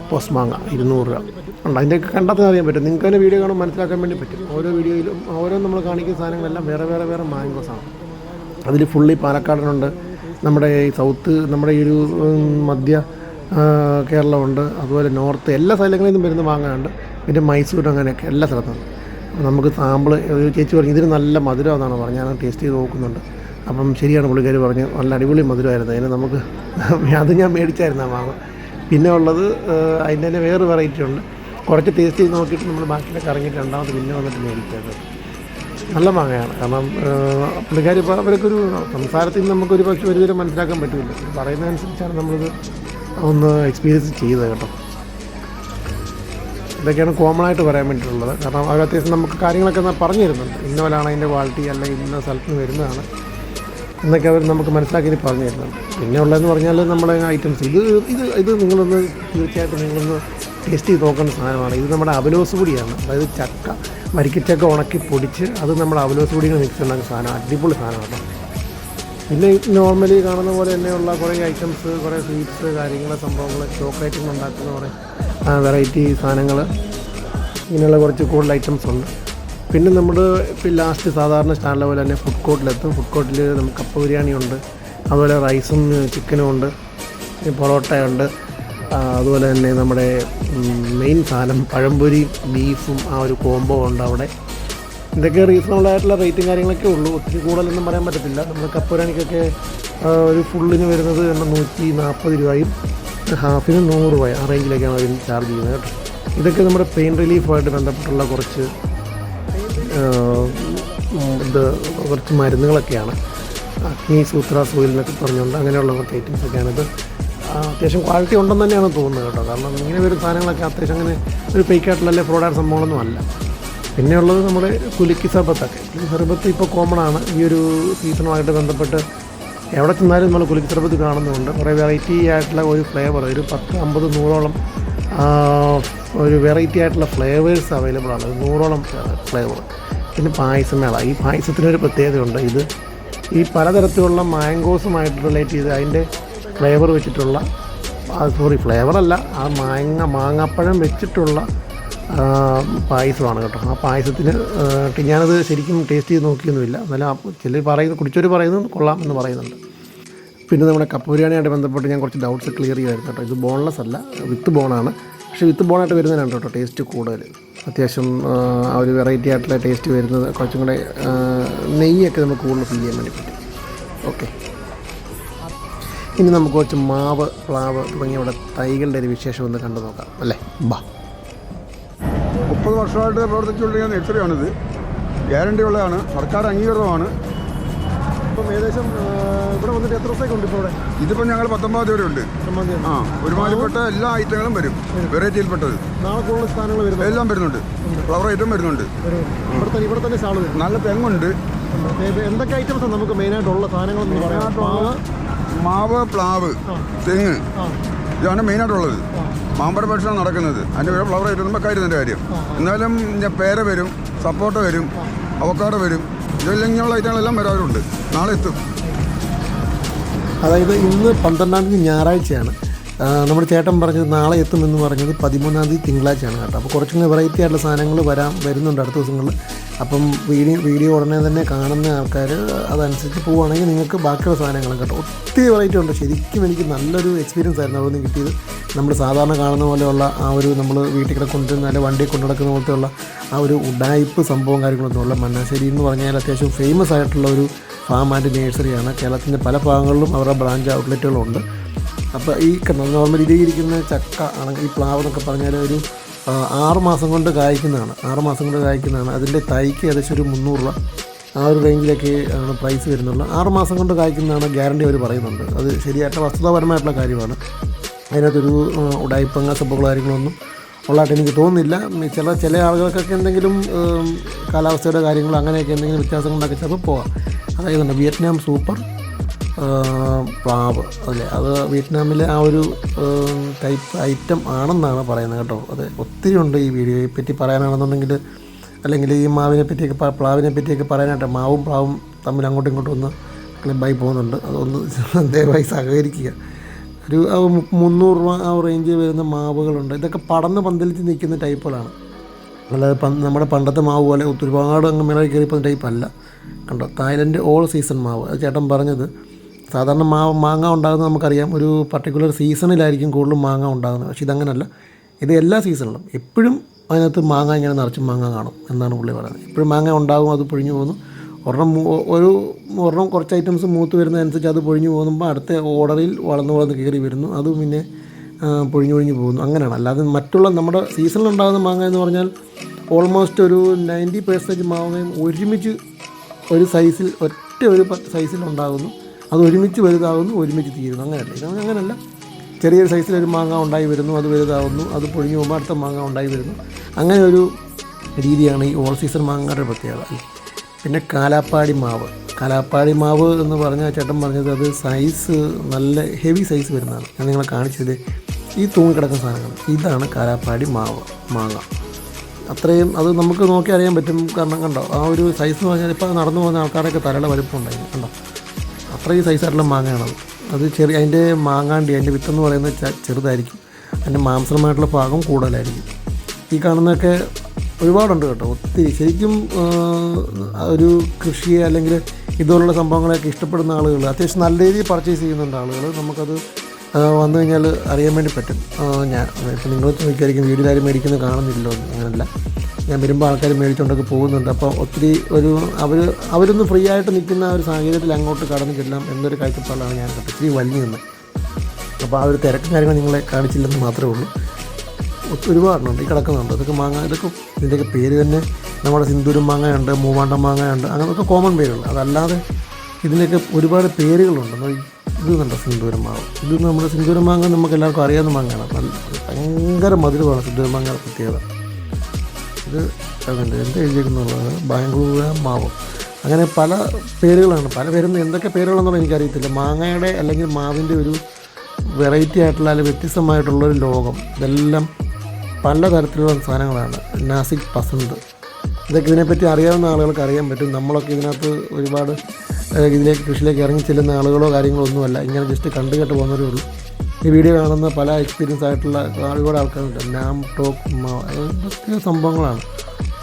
പോസ് മാങ്ങ ഇരുന്നൂറ് രൂപ. ഉണ്ട് അതിന്റെയൊക്കെ കണ്ടെത്താൻ അറിയാൻ പറ്റും. നിങ്ങൾക്ക് തന്നെ വീഡിയോ കാണാൻ മനസ്സിലാക്കാൻ വേണ്ടി പറ്റും. ഓരോ വീഡിയോയിലും ഓരോ നമ്മൾ കാണിക്കുന്ന സാധനങ്ങളെല്ലാം വേറെ വേറെ വേറെ മാംഗോസാണ് അതിൽ ഫുള്ളി പാലക്കാടിനുണ്ട്. നമ്മുടെ ഈ സൗത്ത് നമ്മുടെ ഈ ഒരു മധ്യ കേരളമുണ്ട്. അതുപോലെ നോർത്ത് എല്ലാ സ്ഥലങ്ങളിൽ നിന്നും വരുന്ന മാങ്ങയുണ്ട്. പിന്നെ മൈസൂർ അങ്ങനെയൊക്കെ എല്ലാ സ്ഥലത്തും. നമുക്ക് സാമ്പിൾ ചേച്ചി പറഞ്ഞു ഇതിന് നല്ല മധുരം എന്നാണ് പറഞ്ഞത്. ഞാൻ ടേസ്റ്റ് ചെയ്ത് നോക്കുന്നുണ്ട്. അപ്പം ശരിയാണ് പുള്ളിക്കാർ പറഞ്ഞു നല്ല അടിപൊളി മധുരമായിരുന്നു. അതിന് നമുക്ക് അത് ഞാൻ മേടിച്ചായിരുന്നു ആ മാങ്ങ. പിന്നെ ഉള്ളത് അതിന്റെ തന്നെ വേറെ വെറൈറ്റി ഉണ്ട്. കുറച്ച് ടേസ്റ്റ് ചെയ്ത് നോക്കിയിട്ട് നമ്മൾ ബാക്കിയൊക്കെ ഇറങ്ങിയിട്ട് രണ്ടാമത് പിന്നെ വന്നിട്ട് മേടിച്ചത്. നല്ല മാങ്ങയാണ്. കാരണം പുള്ളിക്കാർ ഇപ്പോൾ അവർക്കൊരു സംസാരത്തിൽ നമുക്കൊരു പക്ഷേ ഒരു മനസ്സിലാക്കാൻ പറ്റില്ല പറയുന്നതനുസരിച്ചാണ് നമ്മളിത് ഒന്ന് എക്സ്പീരിയൻസ് ചെയ്തത് കേട്ടോ. ഇതൊക്കെയാണ് കോമൺ ആയിട്ട് പറയാൻ വേണ്ടിയിട്ടുള്ളത്. കാരണം അവർ അത്യാവശ്യം നമുക്ക് കാര്യങ്ങളൊക്കെ പറഞ്ഞു തരുന്നുണ്ട് ഇന്ന പോലാണ് അതിന്റെ ക്വാളിറ്റി അല്ലെങ്കിൽ ഇന്ന സ്ഥലത്ത് നിന്ന് വരുന്നതാണ് എന്നൊക്കെ അവർ നമുക്ക് മനസ്സിലാക്കി പറഞ്ഞു തരുന്നുണ്ട് പിന്നെ ഉള്ളതെന്ന് പറഞ്ഞാൽ നമ്മുടെ ഐറ്റംസ് ഇത് ഇത് ഇത് നിങ്ങളൊന്ന് തീർച്ചയായിട്ടും നിങ്ങളൊന്ന് ടേസ്റ്റ് ചെയ്ത് നോക്കേണ്ട സാധനമാണ്. ഇത് നമ്മുടെ അവലോസ് പൊടിയാണ്. അതായത് ചക്ക വരിക്കച്ചക്ക ഉണക്കി പൊടിച്ച് അത് നമ്മുടെ അവലോസ് പൊടിയിൽ മിക്സ് ഉണ്ടാക്കുന്ന സാധനം അടിപൊളി സാധനമാണ് പിന്നെ നോർമലി കാണുന്ന പോലെ തന്നെയുള്ള കുറേ ഐറ്റംസ് കുറേ സ്വീറ്റ്സ് കാര്യങ്ങൾ സംഭവങ്ങൾ ചോക്ലേറ്റിൽ ഉണ്ടാക്കുന്ന കുറേ വെറൈറ്റി സാധനങ്ങൾ ഇങ്ങനെയുള്ള കുറച്ച് കൂടുതൽ ഐറ്റംസ് ഉണ്ട്. പിന്നെ നമ്മൾ ഇപ്പോൾ ലാസ്റ്റ് സാധാരണ സ്റ്റാൻഡിലെ പോലെ തന്നെ ഫുഡ് കോർട്ടിലെത്തും ഫുഡ് കോർട്ടിൽ നമുക്ക് കപ്പ ബിരിയാണി ഉണ്ട്. അതുപോലെ റൈസും ചിക്കനും ഉണ്ട്. പൊറോട്ടയുണ്ട് അതുപോലെ തന്നെ നമ്മുടെ മെയിൻ സാധനം പഴംപൊരി ബീഫും ആ ഒരു കോംബോ ഉണ്ട് അവിടെ. ഇതൊക്കെ റീസണബിൾ ആയിട്ടുള്ള റേറ്റും കാര്യങ്ങളൊക്കെ ഉള്ളൂ. ഒത്തിരി കൂടുതലൊന്നും പറയാൻ പറ്റത്തില്ല. നമ്മുടെ കപ്പുരാണിക്കൊക്കെ ഒരു ഫുള്ളിന് വരുന്നത് എണ്ണം നൂറ്റി നാൽപ്പത് രൂപയും ഹാഫിന് നൂറ് രൂപ ആ റേഞ്ചിലേക്കാണ് അവർ ചാർജ് ചെയ്യുന്നത് കേട്ടോ. ഇതൊക്കെ നമ്മുടെ പെയിൻ റിലീഫുമായിട്ട് ബന്ധപ്പെട്ടുള്ള കുറച്ച് ഇത് കുറച്ച് മരുന്നുകളൊക്കെയാണ്. അഗ്നി സൂത്ര സൂര്യൻ എന്നൊക്കെ പറഞ്ഞുകൊണ്ട് അങ്ങനെയുള്ള കുറച്ച് ഐറ്റംസ് ഒക്കെയാണ് ഇത് അത്യാവശ്യം ക്വാളിറ്റി ഉണ്ടെന്ന് തന്നെയാണ് തോന്നുന്നത് കേട്ടോ. കാരണം ഇങ്ങനെ വരുന്ന സാധനങ്ങളൊക്കെ അത്യാവശ്യം അങ്ങനെ ഒരു ഫേക്കായിട്ടുള്ള ഫ്രോഡായിട്ട് സംഭവങ്ങളൊന്നും അല്ല. പിന്നെ ഉള്ളത് നമ്മുടെ കുലുക്കി സർബത്തൊക്കെ കുലുക്കി സർബത്ത് ഇപ്പോൾ കോമൺ ആണ്. ഈ ഒരു സീസണുമായിട്ട് ബന്ധപ്പെട്ട് എവിടെ ചെന്നാലും നമ്മൾ കുലുക്കി സർബത്ത് കാണുന്നുണ്ട്. കുറേ വെറൈറ്റി ആയിട്ടുള്ള ഒരു ഫ്ലേവർ ഒരു പത്ത് അമ്പത് നൂറോളം ഒരു വെറൈറ്റി ആയിട്ടുള്ള ഫ്ലേവേഴ്സ് അവൈലബിൾ ആണ്. നൂറോളം ഫ്ലേവർ പിന്നെ പായസമേള ഈ പായസത്തിനൊരു പ്രത്യേകതയുണ്ട്. ഇത് ഈ പലതരത്തിലുള്ള മാംഗോസുമായിട്ട് റിലേറ്റ് ചെയ്ത് അതിന്റെ ഫ്ലേവർ വെച്ചിട്ടുള്ള സോറി ഫ്ലേവറല്ല ആ മാങ്ങ മാങ്ങാപ്പഴം വെച്ചിട്ടുള്ള പായസമാണ് കേട്ടോ. ആ പായസത്തിന് ഞാനത് ശരിക്കും ടേസ്റ്റ് ചെയ്ത് നോക്കിയൊന്നുമില്ല. എന്നാലും ചിലർ പറയുന്നത് കുടിച്ചവർ പറയുന്നത് കൊള്ളാം എന്ന് പറയുന്നുണ്ട്. പിന്നെ നമ്മുടെ കപ്പ ബിരിയാണിയായിട്ട് ബന്ധപ്പെട്ട് ഞാൻ കുറച്ച് ഡൗട്ട്സ് ക്ലിയർ ചെയ്യുമായിരുന്നു കേട്ടോ. ഇത് ബോൺലെസ് അല്ല വിത്ത് ബോണാണ് പക്ഷേ വിത്ത് ബോണായിട്ട് വരുന്നതിനാണ് കേട്ടോ ടേസ്റ്റ് കൂടുതൽ അത്യാവശ്യം ആ ഒരു വെറൈറ്റി ആയിട്ടുള്ള ടേസ്റ്റ് വരുന്നത് കുറച്ചും കൂടെ നെയ്യൊക്കെ നമുക്ക് കൂടുതൽ ഫീൽ ചെയ്യാൻ വേണ്ടി പറ്റും. ഓക്കെ ഇനി നമുക്ക് കുറച്ച് മാവ് പ്ലാവ് തുടങ്ങിയ ഇവിടെ തൈകളുടെ ഒരു വിശേഷം ഒന്ന് കണ്ടു നോക്കാം. അല്ലേ? ബാ. മുപ്പത് വർഷമായിട്ട് പ്രവർത്തിച്ചുകൊണ്ടിരിക്കുന്ന നഴ്സറിയാണിത് ഗ്യാരണ്ടി ഉള്ളതാണ് സർക്കാർ അംഗീകൃതമാണ്. ഇപ്പം ഏകദേശം ഇവിടെ വന്നിട്ട് എത്ര ദിവസമൊക്കെ ഉണ്ട് ഇപ്പോൾ ഇവിടെ? ഇതിപ്പോൾ ഞങ്ങൾ പത്തൊമ്പത് വരെ ഉണ്ട്. ആ ഒരുമാതിരിപ്പെട്ട എല്ലാ ഐറ്റങ്ങളും വരും. വെറൈറ്റിയിൽപ്പെട്ടത്. നാളെ കൂടുതൽ സ്ഥാനങ്ങൾ എല്ലാം വരുന്നുണ്ട്. ഫ്ലവർ ഐറ്റം വരുന്നുണ്ട്. ഇവിടെ തന്നെ സ്റ്റാൾ നല്ല തെങ്ങുണ്ട്. എന്തൊക്കെ ഐറ്റംസാണ് നമുക്ക് മെയിനായിട്ടുള്ള സാധനങ്ങൾ മാവ്. പ്ലാവ് തെങ്ങ്. ഇതാണ് മെയിനായിട്ടുള്ളത്. മാമ്പഴ ഭക്ഷണം നടക്കുന്നത്. അതിന്റെ പേര് ഫ്ലവർ ആയിട്ട് നമ്മൾ കരുതിന്റെ കാര്യം. എന്നാലും പേര വരും സപ്പോർട്ട് വരും അവക്കാട് വരും. ഇതെല്ലാം ഇങ്ങനെയുള്ള ഐറ്റങ്ങളെല്ലാം വരാറുണ്ട്. നാളെ എത്തും. അതായത് ഇന്ന് പന്ത്രണ്ടാം തീയതി ഞായറാഴ്ചയാണ്. നമ്മുടെ ചേട്ടൻ പറഞ്ഞത് നാളെ എത്തുമെന്ന് പറഞ്ഞത് പതിമൂന്നാം തീയതി തിങ്കളാഴ്ചയാണ് കേട്ടോ. അപ്പോൾ കുറച്ചും വെറൈറ്റി ആയിട്ടുള്ള സാധനങ്ങൾ വരാൻ വരുന്നുണ്ട് അടുത്ത ദിവസങ്ങളിൽ. അപ്പം വീഡിയോ വീഡിയോ ഉടനെ തന്നെ കാണുന്ന ആൾക്കാർ അതനുസരിച്ച് പോവുകയാണെങ്കിൽ നിങ്ങൾക്ക് ബാക്കിയുള്ള സാധനങ്ങളും കേട്ടോ. ഒത്തിരി വെറൈറ്റി ഉണ്ട്. ശരിക്കും എനിക്ക് നല്ലൊരു എക്സ്പീരിയൻസ് ആയിരുന്നു അവിടെ നിന്ന് കിട്ടിയത്. നമ്മൾ സാധാരണ കാണുന്ന പോലെയുള്ള ആ ഒരു നമ്മൾ വീട്ടിൽ കൂടെ കൊണ്ടുവരുന്ന അല്ലെങ്കിൽ വണ്ടി കൊണ്ടു നടക്കുന്ന പോലത്തെയുള്ള ആ ഒരു ഉഡായിപ്പ് സംഭവം കാര്യങ്ങളൊന്നും ഉള്ള മണ്ണാശ്ശേരി എന്ന് പറഞ്ഞാൽ അത്യാവശ്യം ഫേമസ് ആയിട്ടുള്ള ഒരു ഫാം ആൻഡ് നേഴ്സറിയാണ് കേരളത്തിന്റെ പല ഭാഗങ്ങളിലും അവരുടെ ബ്രാഞ്ച് ഔട്ട്ലെറ്റുകളുണ്ട് അപ്പോൾ ഈ നോർമൽ ഇരിക്കുന്ന ചക്ക ആണെങ്കിൽ ഈ പ്ലാവ് എന്നൊക്കെ പറഞ്ഞാൽ ഒരു ആറ് മാസം കൊണ്ട് കായ്ക്കുന്നതാണ്. ആറ് മാസം കൊണ്ട് കായ്ക്കുന്നതാണ്. അതിന്റെ തൈക്ക് ഏകദേശം ഒരു മുന്നൂറ് രൂപ ആ ഒരു റേഞ്ചിലൊക്കെ ആണ് പ്രൈസ് വരുന്നുള്ളൂ. ആറ് മാസം കൊണ്ട് കായ്ക്കുന്നതാണ് ഗ്യാരണ്ടി അവർ പറയുന്നുണ്ട്. അത് ശരിയായിട്ട് വസ്തുതാപരമായിട്ടുള്ള കാര്യമാണ്. അതിനകത്തൊരു ഉടായ്പങ്ങ സംഭവങ്ങളോ കാര്യങ്ങളൊന്നും ഉള്ളതായിട്ട് എനിക്ക് തോന്നുന്നില്ല. ചില ചില ആളുകൾക്കൊക്കെ എന്തെങ്കിലും കാലാവസ്ഥയുടെ കാര്യങ്ങളോ അങ്ങനെയൊക്കെ എന്തെങ്കിലും വ്യത്യാസങ്ങളൊക്കെ ചിലപ്പോൾ പോവാം. അതായത് വിയറ്റ്നാം സൂപ്പർ പ്ലാവ് അല്ലേ? അത് വിയറ്റ്നാമിലെ ആ ഒരു ടൈപ്പ് ഐറ്റം ആണെന്നാണ് പറയുന്നത് കേട്ടോ. അത് ഒത്തിരി ഉണ്ട് ഈ വീഡിയോയെ പറ്റി പറയാനാണെന്നുണ്ടെങ്കിൽ അല്ലെങ്കിൽ ഈ മാവിനെ പറ്റിയൊക്കെ പ്ലാവിനെ പറ്റിയൊക്കെ പറയാനായിട്ട് മാവും പ്ലാവും തമ്മിൽ അങ്ങോട്ടും ഇങ്ങോട്ടും ഒന്ന് ക്ലബായി പോകുന്നുണ്ട്. അതൊന്ന് ദയവായി സഹകരിക്കുക. ഒരു മുന്നൂറ് രൂപ ആ റേഞ്ചിൽ വരുന്ന മാവുകളുണ്ട്. ഇതൊക്കെ പടന്ന് പന്തലിച്ച് നിൽക്കുന്ന ടൈപ്പുകളാണ് അല്ലാതെ നമ്മുടെ പണ്ടത്തെ മാവ് പോലെ ഒരുപാട് അങ്ങ് മേളയിൽ കയറിപ്പോകുന്ന ടൈപ്പല്ല കണ്ടോ? തായ്ലൻഡ് ഓൾ സീസൺ മാവ്. അത് ചേട്ടൻ പറഞ്ഞത് സാധാരണ മാ മാങ്ങ ഉണ്ടാകുന്നത് നമുക്കറിയാം. ഒരു പർട്ടിക്കുലർ സീസണിലായിരിക്കും കൂടുതലും മാങ്ങ ഉണ്ടാകുന്നത്. പക്ഷേ ഇതങ്ങനല്ല. ഇത് എല്ലാ സീസണിലും എപ്പോഴും അതിനകത്ത് മാങ്ങ ഇങ്ങനെ നിറച്ച് മാങ്ങ കാണും എന്നാണ് പുള്ളി പറയുന്നത്. എപ്പോഴും മാങ്ങ ഉണ്ടാകും അത് പൊഴിഞ്ഞു പോകുന്നു. ഒരെണ്ണം ഒരു ഒരെണ്ണം കുറച്ച് ഐറ്റംസ് മൂത്ത് വരുന്നതനുസരിച്ച് അത് പൊഴിഞ്ഞു പോകുമ്പോൾ അടുത്ത ഓർഡറിൽ വളർന്നു വളർന്ന് കയറി വരുന്നു. അത് പിന്നെ പൊഴിഞ്ഞു പൊഴിഞ്ഞു പോകുന്നു. അങ്ങനെയാണ്. അല്ലാതെ മറ്റുള്ള നമ്മുടെ സീസണിൽ ഉണ്ടാകുന്ന മാങ്ങ എന്ന് പറഞ്ഞാൽ ഓൾമോസ്റ്റ് ഒരു നയന്റി പെർസെന്റേജ് മാങ്ങയും ഒരുമിച്ച് ഒരു സൈസിൽ ഒറ്റ ഒരു സൈസിൽ ഉണ്ടാകുന്നു. അത് ഒരുമിച്ച് വലുതാകുന്നു ഒരുമിച്ച് തീരുന്നു. അങ്ങനെയല്ല ഇത് അങ്ങനെയല്ല ചെറിയൊരു സൈസിലൊരു മാങ്ങ ഉണ്ടായി വരുന്നു അത് വലുതാവുന്നു അത് പൊഴിഞ്ഞു പോകുമ്പോൾ അടുത്ത മാങ്ങ ഉണ്ടായി വരുന്നു. അങ്ങനെ ഒരു രീതിയാണ് ഈ ഓൾ സീസൺ മാങ്ങയുടെ പ്രത്യേകത. പിന്നെ കാലാപ്പാടി മാവ്. കാലാപ്പാടി മാവ് എന്ന് പറഞ്ഞാൽ ചേട്ടൻ പറഞ്ഞത് അത് സൈസ് നല്ല ഹെവി സൈസ് വരുന്നതാണ്. ഞാൻ നിങ്ങളെ കാണിച്ചത് ഈ തൂങ്ങിക്കിടക്കുന്ന സാധനങ്ങൾ. ഇതാണ് കാലാപ്പാടി മാവ് മാങ്ങ. അത്രയും അത് നമുക്ക് നോക്കി അറിയാൻ പറ്റും. കാരണം കണ്ടോ ആ ഒരു സൈസ് എന്ന് പറഞ്ഞാൽ ഇപ്പോൾ നടന്നു പോകുന്ന ആൾക്കാരൊക്കെ തലയുടെ വലുപ്പം ഉണ്ടായിരുന്നു. കണ്ടോ? അത്രയും സൈസായിട്ടുള്ള മാങ്ങയാണത്. അത് ചെറിയ അതിന്റെ മാങ്ങാണ്ടി അതിന്റെ വിത്തെന്ന് പറയുന്നത് ചെറുതായിരിക്കും. അതിന്റെ മാംസമായിട്ടുള്ള ഭാഗം കൂടുതലായിരിക്കും. ഈ കാണുന്നതൊക്കെ ഒരുപാടുണ്ട് കേട്ടോ. ഒത്തിരി. ശരിക്കും ഒരു കൃഷിയെ അല്ലെങ്കിൽ ഇതുപോലുള്ള സംഭവങ്ങളെയൊക്കെ ഇഷ്ടപ്പെടുന്ന ആളുകൾ അത്യാവശ്യം നല്ല രീതിയിൽ പർച്ചേസ് ചെയ്യുന്നുണ്ട് ആളുകൾ. നമുക്കത് വന്നു കഴിഞ്ഞാൽ അറിയാൻ വേണ്ടി പറ്റും. ഞാൻ ഇപ്പം നിങ്ങൾ ചോദിക്കായിരിക്കും വീട്ടിൽ ആരും മേടിക്കുന്നത് കാണുന്നില്ലല്ലോ എന്ന്. അങ്ങനല്ല. ഞാൻ വരുമ്പോൾ ആൾക്കാർ മേടിച്ചുകൊണ്ടൊക്കെ പോകുന്നുണ്ട്. അപ്പോൾ ഒത്തിരി ഒരു അവർ അവരൊന്ന് ഫ്രീ ആയിട്ട് നിൽക്കുന്ന ഒരു സാഹചര്യത്തിൽ അങ്ങോട്ട് കടന്നു ചെല്ലാം എന്നൊരു കാഴ്ചപ്പാടാണ് ഞാൻ ഇത്തിരി വലിഞ്ഞു നിന്ന്. അപ്പോൾ ആ ഒരു തിരക്കും കാര്യങ്ങൾ നിങ്ങളെ കാണിച്ചില്ലെന്ന് മാത്രമേ ഉള്ളൂ. ഒത്തിരി ഒരുപാടുണ്ട്. ഈ കിടക്കുന്നുണ്ട്. ഇതൊക്കെ മാങ്ങ ഇതൊക്കെ ഇതിന്റെയൊക്കെ പേര് തന്നെ നമ്മുടെ സിന്ദൂരം മാങ്ങയുണ്ട് മൂവാണ്ട മാങ്ങയുണ്ട്. അങ്ങനത്തെ കോമൺ പേരുകൾ അതല്ലാതെ ഇതിന്റെയൊക്കെ ഒരുപാട് പേരുകളുണ്ട്. ഇത് കണ്ടോ സിന്ദൂരം മാവ് ഇത് നമ്മുടെ സിന്ദൂരം മാങ്ങ നമുക്ക് എല്ലാവർക്കും അറിയാവുന്ന മാങ്ങയാണ്. ഭയങ്കര മധുരമാണ് മാങ്ങ പ്രത്യേകത ഇത് അതുണ്ട്. എന്ത് എഴുതിയിരിക്കുന്നുള്ളത് ബാംഗ്ലൂർ മാവ്. അങ്ങനെ പല പേരുകളാണ്. പല പേരും എന്തൊക്കെ പേരുകളെന്നുള്ള എനിക്കറിയത്തില്ല. മാങ്ങയുടെ അല്ലെങ്കിൽ മാവിന്റെ ഒരു വെറൈറ്റി ആയിട്ടുള്ള അല്ലെങ്കിൽ വ്യത്യസ്തമായിട്ടുള്ള ഒരു ലോകം. ഇതെല്ലാം പലതരത്തിലുള്ള സാധനങ്ങളാണ്. നാസിക് പസന്ത്. ഇതൊക്കെ ഇതിനെപ്പറ്റി അറിയാവുന്ന ആളുകൾക്ക് അറിയാൻ പറ്റും. നമ്മളൊക്കെ ഇതിനകത്ത് ഒരുപാട് ഇതിലേക്ക് കൃഷിയിലേക്ക് ഇറങ്ങി ചെല്ലുന്ന ആളുകളോ കാര്യങ്ങളോ ഒന്നുമല്ല ഇങ്ങനെ ജസ്റ്റ് കണ്ടു കേട്ട് പോകുന്നവരേ ഉള്ളൂ. ഈ വീഡിയോ കാണുന്ന പല എക്സ്പീരിയൻസ് ആയിട്ടുള്ള ഒരുപാട് ആൾക്കാരുണ്ട്. നാം ടോക്ക് ഇതൊക്കെ സംഭവങ്ങളാണ്.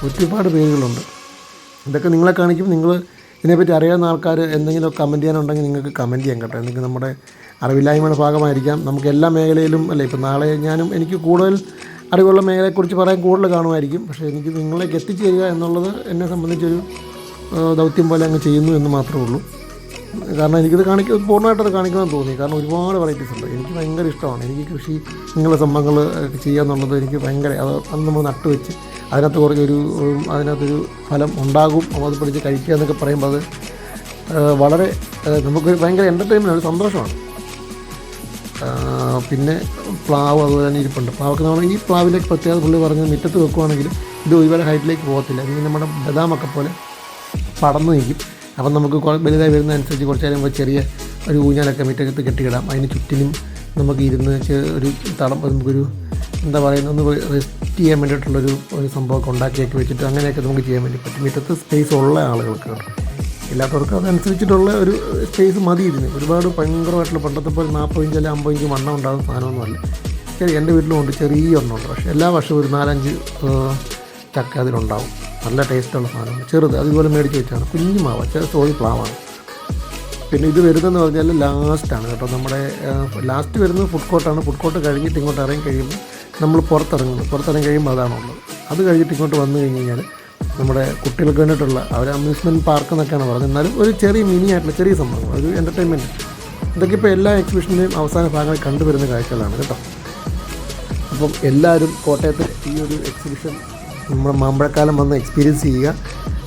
ഒരുപാട് പേരുകളുണ്ട്. ഇതൊക്കെ നിങ്ങളെ കാണിക്കും. നിങ്ങൾ ഇതിനെപ്പറ്റി അറിയാവുന്ന ആൾക്കാർ എന്തെങ്കിലും കമന്റ് ചെയ്യാനുണ്ടെങ്കിൽ നിങ്ങൾക്ക് കമന്റ് ചെയ്യാൻ കേട്ടോ. എനിക്ക് നമ്മുടെ അറിവില്ലായ്മയുടെ ഭാഗമായിരിക്കാം. നമുക്ക് എല്ലാ മേഖലയിലും അല്ലേ ഇപ്പോൾ നാളെ ഞാനും എനിക്ക് കൂടുതൽ അറിവുള്ള മേഖലയെക്കുറിച്ച് പറയാൻ കൂടുതൽ കാണുമായിരിക്കും. പക്ഷേ എനിക്ക് നിങ്ങളിലേക്ക് എത്തിച്ചേരുക എന്നുള്ളത് എന്നെ സംബന്ധിച്ചൊരു ദൗത്യം പോലെ അങ്ങ് ചെയ്യുന്നു എന്ന് മാത്രമേ ഉള്ളൂ. കാരണം എനിക്കിത് കാണിക്ക പൂർണമായിട്ടത് കാണിക്കണമെന്ന് തോന്നി. കാരണം ഒരുപാട് വെറൈറ്റീസ് ഉണ്ട്. എനിക്ക് ഭയങ്കര ഇഷ്ടമാണ്. എനിക്ക് കൃഷി ഇങ്ങനെയുള്ള സംഭവങ്ങൾ ചെയ്യുക എന്നുള്ളത് എനിക്ക് ഭയങ്കര അത് അത് നമ്മൾ നട്ടുവെച്ച് അതിനകത്ത് കുറേ ഒരു ഉം, അതിനകത്തൊരു ഫലം ഉണ്ടാകും. അത് പിടിച്ച് കഴിക്കുക എന്നൊക്കെ പറയുമ്പോൾ അത് വളരെ നമുക്ക് ഭയങ്കര എന്റർടൈൻമെന്റ് ഒരു സന്തോഷമാണ്. പിന്നെ പ്ലാവ് അതുപോലെ തന്നെ ഇരിപ്പുണ്ട്. പ്ലാവൊക്കെ നമ്മൾ ഈ പ്ലാവിലേക്ക് പ്രത്യേകത പുള്ളി പറഞ്ഞ് മുറ്റത്ത് വെക്കുവാണെങ്കിൽ ഇത് ഒരുപാട് ഹൈറ്റിലേക്ക് പോകത്തില്ല. അല്ലെങ്കിൽ നമ്മുടെ ബദാമൊക്കെ പോലെ പടന്നു നിൽക്കും. അപ്പം നമുക്ക് വലുതായി വരുന്നതനുസരിച്ച് കുറച്ച് നേരം ചെറിയ ഒരു ഊഞ്ഞാലൊക്കെ മുറ്റത്ത് കെട്ടിയിടാം അതിന് ചുറ്റിനും നമുക്ക് ഇരുന്ന് ഒരു തളം നമുക്കൊരു എന്താ പറയുന്നത്? ഒന്ന് റെസ്റ്റ് ചെയ്യാൻ വേണ്ടിയിട്ടുള്ളൊരു ഒരു സംഭവമൊക്കെ ഉണ്ടാക്കിയൊക്കെ വെച്ചിട്ട് അങ്ങനെയൊക്കെ നമുക്ക് ചെയ്യാൻ വേണ്ടി പറ്റും. മുറ്റത്ത് സ്പേസ് ഉള്ള ആളുകൾക്ക് ഇല്ലാത്തവർക്ക് അതനുസരിച്ചിട്ടുള്ള ഒരു സ്പേസ് മതി ഇതിന് ഒരുപാട് ഭയങ്കരമായിട്ടുള്ള പണ്ടത്തെ പോലെ നാൽപ്പത് ഇഞ്ച് അല്ലെങ്കിൽ അമ്പത് ഇഞ്ച് വണ്ണം ഉണ്ടാകുന്ന സാധനമൊന്നുമല്ല ചെറിയ എന്റെ വീട്ടിലും ഉണ്ട്. ചെറിയ ഒന്നുണ്ട് പക്ഷേ എല്ലാ വർഷവും ഒരു നാലഞ്ച് ചക്ക അതിലുണ്ടാവും. നല്ല ടേസ്റ്റുള്ള സാധനമാണ് ചെറുത് അതുപോലെ മേടിച്ച് വെച്ചാണ്. കുഞ്ഞു മാവ് ചെറിയ സോയി പ്ലാവാണ്. പിന്നെ ഇത് വരുന്നതെന്ന് പറഞ്ഞാൽ ലാസ്റ്റാണ് കേട്ടോ. നമ്മുടെ ലാസ്റ്റ് വരുന്നത് ഫുഡ് കോർട്ടാണ് ഫുഡ് കോർട്ട് കഴിഞ്ഞിട്ട് ഇങ്ങോട്ട് ഇറങ്ങി കഴിയുമ്പോൾ നമ്മൾ പുറത്തിറങ്ങുന്നു. പുറത്തിറങ്ങി കഴിയുമ്പോൾ അതാണുള്ളത് അത് കഴിഞ്ഞിട്ട് ഇങ്ങോട്ട് വന്നു കഴിഞ്ഞ് കഴിഞ്ഞാൽ നമ്മുടെ കുട്ടികൾക്ക് വേണ്ടിയിട്ടുള്ള അവർ അമ്യൂസ്മെന്റ് പാർക്ക് എന്നൊക്കെയാണ് പറഞ്ഞത്. എന്നാലും ഒരു ചെറിയ മിനി ആയിട്ടുള്ള ചെറിയ സംഭവം ഒരു എന്റർടൈൻമെന്റ് ഇതൊക്കെ ഇപ്പോൾ എല്ലാ എക്സിബിഷന്റെയും അവസാന ഭാഗങ്ങൾ കണ്ടുവരുന്ന കാഴ്ചകളാണ് കേട്ടോ. അപ്പം എല്ലാവരും കോട്ടയത്ത് ഈ ഒരു എക്സിബിഷൻ നമ്മുടെ മാമ്പഴക്കാലം വന്ന് എക്സ്പീരിയൻസ് ചെയ്യുക.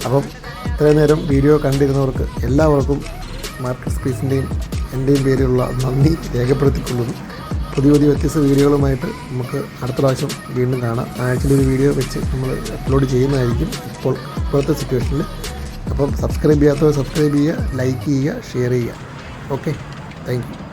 അപ്പം ഇത്രയും നേരം വീഡിയോ കണ്ടിരുന്നവർക്ക് എല്ലാവർക്കും മാർക്കറ്റ് സ്പേസിന്റെയും എന്റെയും പേരിലുള്ള നന്ദി രേഖപ്പെടുത്തിക്കൊള്ളുന്നു. പുതിയ പുതിയ വ്യത്യസ്ത വീഡിയോകളുമായിട്ട് നമുക്ക് അടുത്ത പ്രാവശ്യം വീണ്ടും കാണാം. ആഴ്ചയിൽ ഒരു വീഡിയോ വെച്ച് നമ്മൾ അപ്ലോഡ് ചെയ്യുന്നതായിരിക്കും ഇപ്പോൾ ഇപ്പോഴത്തെ സിറ്റുവേഷനിൽ അപ്പം സബ്സ്ക്രൈബ് ചെയ്യാത്തവർ സബ്സ്ക്രൈബ് ചെയ്യുക ലൈക്ക് ചെയ്യുക ഷെയർ ചെയ്യുക. Okay thank